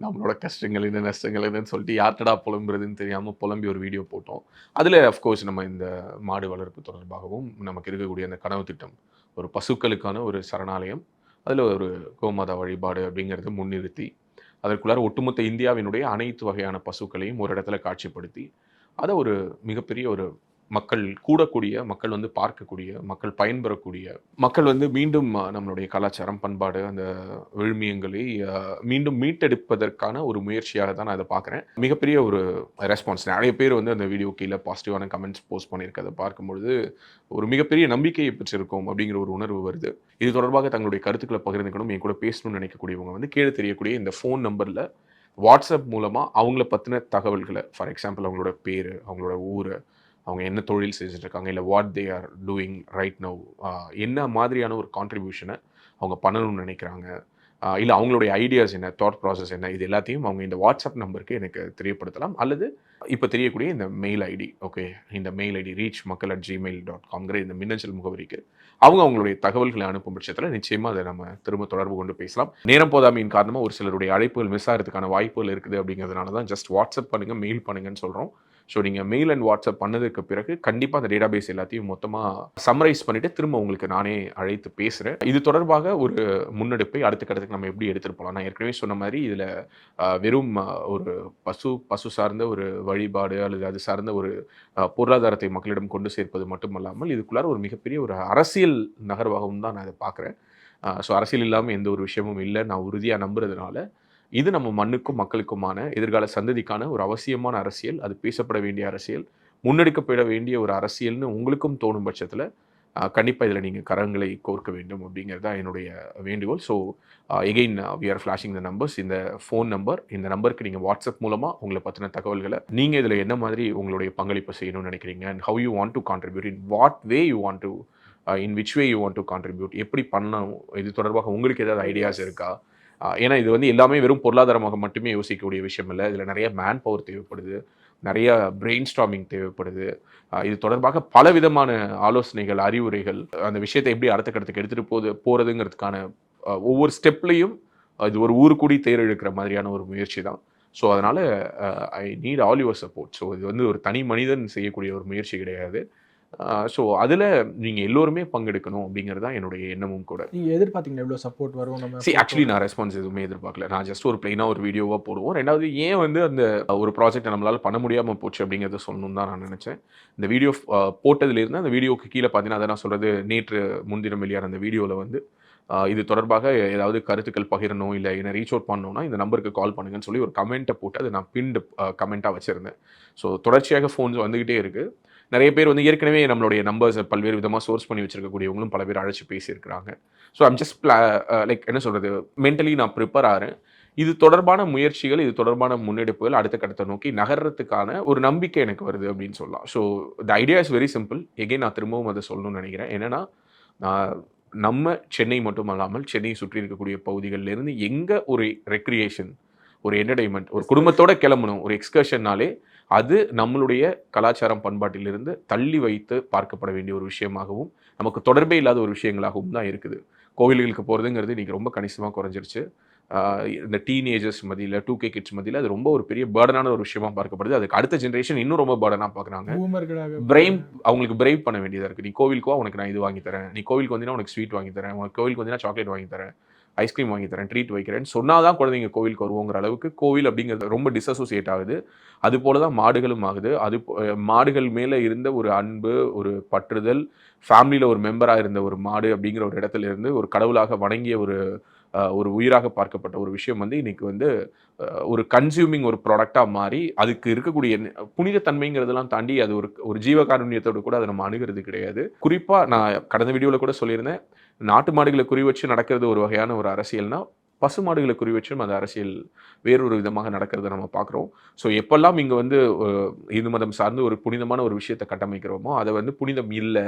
நம்மளோட கஷ்டங்கள் என்ன நஷ்டங்கள் என்னன்னு சொல்லிட்டு யார்ட்டடா புலம்புறதுன்னு தெரியாமல் புலம்பி ஒரு வீடியோ போட்டோம். அதில் அஃப்கோர்ஸ் நம்ம இந்த மாடு வளர்ப்பு தொடர்பாகவும் நமக்கு இருக்கக்கூடிய அந்த கனவு திட்டம் ஒரு பசுக்களுக்கான ஒரு சரணாலயம் அதில் ஒரு கோமாதா வழிபாடு அப்படிங்கிறத முன்னிறுத்தி அதற்குள்ளார ஒட்டுமொத்த இந்தியாவினுடைய அனைத்து வகையான பசுக்களையும் ஒரு இடத்துல காட்சிப்படுத்தி அதை ஒரு மிகப்பெரிய ஒரு மக்கள் கூடக்கூடிய மக்கள் வந்து பார்க்கக்கூடிய மக்கள் பயன்பெறக்கூடிய மக்கள் வந்து மீண்டும் நம்மளுடைய கலாச்சாரம் பண்பாடு அந்த விழுமியங்களை மீண்டும் மீட்டெடுப்பதற்கான ஒரு முயற்சியாக தான் நான் அதை பார்க்குறேன். மிகப்பெரிய ஒரு ரெஸ்பான்ஸ் நிறைய பேர் வந்து அந்த வீடியோ கீழே பாசிட்டிவான கமெண்ட்ஸ் போஸ்ட் பண்ணியிருக்கதை பார்க்கும்பொழுது ஒரு மிகப்பெரிய நம்பிக்கையை பெற்றிருக்கோம் அப்படிங்கிற ஒரு உணர்வு வருது. இது தொடர்பாக தங்களுடைய கருத்துக்களை பகிர்ந்துக்கணும் என் கூட பேசணும்னு நினைக்கக்கூடியவங்க வந்து கீழே தெரியக்கூடிய இந்த ஃபோன் நம்பரில் வாட்ஸ்அப் மூலமாக அவங்கள பற்றின தகவல்களை ஃபார் எக்ஸாம்பிள் அவங்களோட பேர் அவங்களோட ஊர் அவங்க என்ன தொழில் செஞ்சுட்டு இருக்காங்க இல்லை what they are doing right now என்ன மாதிரியான ஒரு கான்ட்ரிபியூஷனை அவங்க பண்ணணும்னு நினைக்கிறாங்க? இல்லை அவங்களுடைய ஐடியாஸ் என்ன தாட் ப்ராசஸ் என்ன இது எல்லாத்தையும் அவங்க இந்த வாட்ஸ்அப் நம்பருக்கு எனக்கு தெரியப்படுத்தலாம் அல்லது இப்போ தெரியக்கூடிய இந்த மெயில் ஐடி ஓகே இந்த மெயில் ஐடி ரீச் மக்கள் அட் ஜிமெயில் டாட் காம்ங்கிற இந்த மின்னஞ்சல் முகவரிக்கு அவங்க அவங்களுடைய தகவல்களை அனுப்பும் பட்சத்தில் நிச்சயமாக அதை நம்ம திரும்ப தொடர்பு கொண்டு பேசலாம். நேரம் போதாமையின் காரணமாக ஒரு சிலருடைய அழைப்புகள் மிஸ் ஆகிறதுக்கான வாய்ப்புகள் இருக்குது அப்படிங்கிறதுனால தான் ஜஸ்ட் வாட்ஸ்அப் பண்ணுங்கள் மெயில் பண்ணுங்கன்னு சொல்கிறோம் ஸோ நீங்கள் மெயில் அண்ட் வாட்ஸ்அப் பண்ணதுக்கு பிறகு கண்டிப்பாக அந்த டேட்டாபேஸ் எல்லாத்தையும் மொத்தமாக சம்மரைஸ் பண்ணிவிட்டு திரும்ப உங்களுக்கு நானே அழைத்து பேசுகிறேன் இது தொடர்பாக ஒரு முன்னெடுப்பை அடுத்த கட்டத்துக்கு நம்ம எப்படி எடுத்துகிட்டு போகலாம் நான் ஏற்கனவே சொன்ன மாதிரி இதில் வெறும் ஒரு பசு பசு சார்ந்த ஒரு வழிபாடு அல்லது அது சார்ந்த ஒரு பொருளாதாரத்தை மக்களிடம் கொண்டு சேர்ப்பது மட்டுமல்லாமல் இதுக்குள்ளார ஒரு மிகப்பெரிய ஒரு அரசியல் நகர்வாகவும் தான் நான் இதை பார்க்குறேன். ஸோ அரசியல் இல்லாமல் எந்த ஒரு விஷயமும் இல்லை. நான் உறுதியாக நம்புறதுனால இது நம்ம மண்ணுக்கும் மக்களுக்குமான எதிர்கால சந்ததிக்கான ஒரு அவசியமான அரசியல். அது பேசப்பட வேண்டிய அரசியல். முன்னெடுக்கப்பட வேண்டிய ஒரு அரசியல்னு உங்களுக்கும் தோணும் பட்சத்தில் கண்டிப்பாக இதில் நீங்கள் கரங்களை கோர்க்க வேண்டும் அப்படிங்கிறது தான் என்னுடைய வேண்டுகோள். So again we are flashing the numbers இந்த ஃபோன் நம்பர் இந்த நம்பருக்கு நீங்கள் வாட்ஸ்அப் மூலமாக உங்களை பற்றின தகவல்களை நீங்கள் இதில் என்ன மாதிரி உங்களுடைய பங்களிப்பு செய்யணும்னு நினைக்கிறீங்க? And how you want to contribute in what way you want to in which way you want to contribute எப்படி பண்ணணும்? இது தொடர்பாக உங்களுக்கு ஏதாவது ஐடியாஸ் இருக்கா? ஏன்னா இது வந்து எல்லாமே வெறும் பொருளாதாரமாக மட்டுமே யோசிக்கக்கூடிய விஷயம் இல்லை. இதில் நிறைய மேன் பவர் தேவைப்படுது. நிறைய பிரெயின் ஸ்டாமிங் தேவைப்படுது இது தொடர்பாக பல விதமான ஆலோசனைகள் அறிவுரைகள் அந்த விஷயத்தை எப்படி அடுத்த கட்டத்துக்கு எடுத்துகிட்டு போது போகிறதுங்கிறதுக்கான ஒவ்வொரு ஸ்டெப்லையும் இது ஒரு ஊர் கூடி தேர் இழுக்கிற மாதிரியான ஒரு முயற்சி தான் ஸோ அதனால் I need all your support so இது வந்து ஒரு தனி மனிதன் செய்யக்கூடிய ஒரு முயற்சி கிடையாது. ஸோ அதில் நீங்கள் எல்லோருமே பங்கெடுக்கணும் அப்படிங்கிறது தான் என்னுடைய எண்ணமும் கூட. நீங்க எதிர்பார்த்தீங்களா எவ்வளவு சப்போர்ட் வரும் நம்ம சி ஆக்சுவலி நான் ரெஸ்பான்ஸ் எதுவுமே எதிர்பார்க்கல. நான் ஜஸ்ட் ஒரு பிளைனாக ஒரு வீடியோவாக போடுவோம். ரெண்டாவது ஏன் வந்து அந்த ஒரு ப்ராஜெக்ட் நம்மளால் பண்ண முடியாமல் போச்சு அப்படிங்கிறத சொல்லணும்னு தான் நான் நினச்சேன். இந்த வீடியோ போட்டதுலேருந்து அந்த வீடியோக்கு கீழே பார்த்தீங்கன்னா அதை நான் சொல்கிறது நேற்று முன்தினம் வெளியான அந்த வீடியோவில் வந்து இது தொடர்பாக ஏதாவது கருத்துக்கள் பகிரணும் இல்லை என்ன ரீச் அவுட் பண்ணணும்னா இந்த நம்பருக்கு கால் பண்ணுங்கன்னு சொல்லி ஒரு கமெண்ட்டை போட்டு அதை நான் பின்டு கமெண்ட்டாக வச்சுருந்தேன். ஸோ தொடர்ச்சியாக ஃபோன்ஸ் வந்துக்கிட்டே இருக்குது நிறைய பேர் வந்து ஏற்கனவே நம்மளுடைய நம்பர்ஸை பல்வேறு விதமாக சோர்ஸ் பண்ணி வச்சிருக்கக்கூடியவங்களும் பல பேர் அழைச்சி பேசியிருக்கிறாங்க. ஸோ ஐம் ஜஸ்ட் லைக் என்ன சொல்கிறது மென்டலி நான் ப்ரிப்பேர் ஆகிறேன் இது தொடர்பான முயற்சிகள் இது தொடர்பான முன்னெடுப்புகள் அடுத்த கட்டத்தை நோக்கி நகர்றதுக்கான ஒரு நம்பிக்கை எனக்கு வருது அப்படின்னு சொல்லலாம். So the idea is very simple again நான் திரும்பவும் அதை சொல்லணும்னு நினைக்கிறேன். என்னென்னா நான் நம்ம சென்னை மட்டும் அல்லாமல் சென்னையை சுற்றி இருக்கக்கூடிய பகுதிகளில் இருந்து எங்கே ஒரு ரெக்ரியேஷன் ஒரு என்டர்டைன்மெண்ட் ஒரு குடும்பத்தோட கிளம்பணும் ஒரு எக்ஸ்கர்ஷன்னாலே அது நம்மளுடைய கலாச்சாரம் பண்பாட்டிலிருந்து தள்ளி வைத்து பார்க்கப்பட வேண்டிய ஒரு விஷயமாகவும் நமக்கு தொடர்பே இல்லாத ஒரு விஷயங்களாகவும் தான் இருக்குது. கோவில்களுக்கு போகிறதுங்கிறது இன்றைக்கி ரொம்ப கணிசமாக குறைஞ்சிருச்சு. இந்த டீனேஜர்ஸ் மத்தியில் டூ கே கிட்ஸ் மத்தியில் அது ரொம்ப ஒரு பெரிய பேர்டனான ஒரு விஷயமா பார்க்கப்படுது. அதுக்கு அடுத்த ஜென்ரேஷன் இன்னும் ரொம்ப பேர்டனாக பார்க்குறாங்க. பிரைம் அவங்களுக்கு பிரைவ் பண்ண வேண்டியதாக இருக்குது நீ கோவிலுக்கு உனக்கு நான் இது வாங்கி தரேன். நீ கோவிலுக்கு வந்தீங்கன்னா உனக்கு ஸ்வீட் வாங்கி தரேன். உனக்கு கோவிலுக்கு வந்தீங்கன்னா சாக்லேட் வாங்கி தரேன். ஐஸ்கிரீம் வாங்கி தரேன் ட்ரீட் வைக்கிறேன் சொன்னால் தான் குழந்தைங்க கோவிலுக்கு வருவோங்கிற அளவுக்கு கோவில் அப்படிங்கிறது ரொம்ப டிஸ்அசோசியேட் ஆகுது. அது போல தான் மாடுகளும் ஆகுது. அது போ- மாடுகள் மேலே இருந்த ஒரு அன்பு ஒரு பற்றுதல் ஃபேமிலியில் ஒரு மெம்பராக இருந்த ஒரு மாடு அப்படிங்கிற ஒரு இடத்துல இருந்து ஒரு கடவுளாக வணங்கிய ஒரு ஒரு உயிராக பார்க்கப்பட்ட ஒரு விஷயம் வந்து இன்னைக்கு வந்து ஒரு கன்சியூமிங் ஒரு ப்ராடக்டாக மாறி அதுக்கு இருக்கக்கூடிய புனிதத்தன்மைங்கிறதெல்லாம் தாண்டி அது ஒரு ஒரு ஜீவகாருண்யத்தோடு கூட அதை நம்ம அணுகிறது கிடையாது. குறிப்பாக நான் கடந்த வீடியோவில் கூட சொல்லியிருந்தேன் நாட்டு மாடுகளை குறி வச்சு நடக்கிறது ஒரு வகையான ஒரு அரசியல்னா பசு மாடுகளை குறி வச்சும் அந்த அரசியல் வேறொரு விதமாக நடக்கிறத நம்ம பார்க்குறோம். ஸோ எப்பெல்லாம் இங்கே வந்து இந்து மதம் சார்ந்து ஒரு புனிதமான ஒரு விஷயத்தை கட்டமைக்கிறோமோ அதை வந்து புனிதம் இல்லை.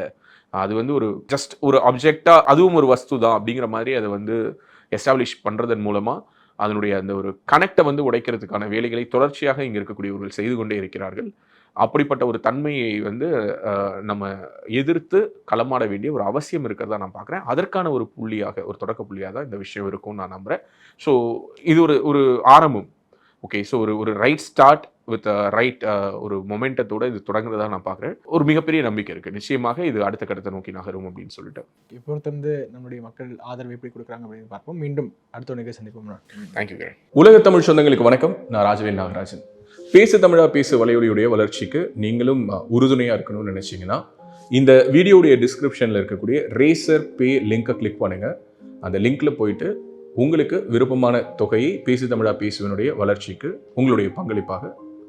அது வந்து ஒரு ஜஸ்ட் ஒரு அப்ஜெக்டாக அதுவும் ஒரு வஸ்து தான் அப்படிங்கிற மாதிரி அதை வந்து எஸ்டாப்ளிஷ் பண்ணுறதன் மூலமாக அதனுடைய அந்த ஒரு கனெக்டை வந்து உடைக்கிறதுக்கான வேலைகளை தொடர்ச்சியாக இங்கே இருக்கக்கூடியவர்கள் செய்து கொண்டே இருக்கிறார்கள். அப்படிப்பட்ட ஒரு தன்மையை வந்து நம்ம எதிர்த்து களமாட வேண்டிய ஒரு அவசியம் இருக்கிறதா நான் பார்க்குறேன் அதற்கான ஒரு புள்ளியாக ஒரு தொடக்க புள்ளியாக தான் இந்த விஷயம் இருக்கும்னு நான் நம்புகிறேன் ஸோ இது ஒரு ஒரு ஆரம்பம். ஓகே ஸோ ஒரு ஒரு ரைட் ஸ்டார்ட் வித் ரைட் ஒரு மொமெண்டத்தோட இது தொடங்குறதா நான் பார்க்குறேன் ஒரு மிகப்பெரிய நம்பிக்கை இருக்குது நிச்சயமாக இது அடுத்த கட்டத்தை நோக்கி நகரும் அப்படின்னு சொல்லிட்டு. இப்போ தொடர்ந்து நம்மளுடைய மக்கள் ஆதரவு எப்படி கொடுக்குறாங்க அப்படின்னு பார்ப்போம். மீண்டும் அடுத்த நிகழ்ச்சி சந்திப்போம். தேங்க்யூ உலக தமிழ் சொந்தங்களுக்கு வணக்கம். நான் ராஜவேல் நாகராஜன். பேசு தமிழா பேசு வலையொலியுடைய வளர்ச்சிக்கு நீங்களும் அஹ், உறுதுணையா இருக்கணும்னு நினைச்சீங்கன்னா இந்த வீடியோடைய டிஸ்கிரிப்ஷன்ல இருக்கக்கூடிய ரேசர் பே லிங்கை கிளிக் பண்ணுங்க. அந்த லிங்க்ல போயிட்டு உங்களுக்கு விருப்பமான தொகையை பேசு தமிழா பேசுவனுடைய வளர்ச்சிக்கு உங்களுடைய பங்களிப்பாக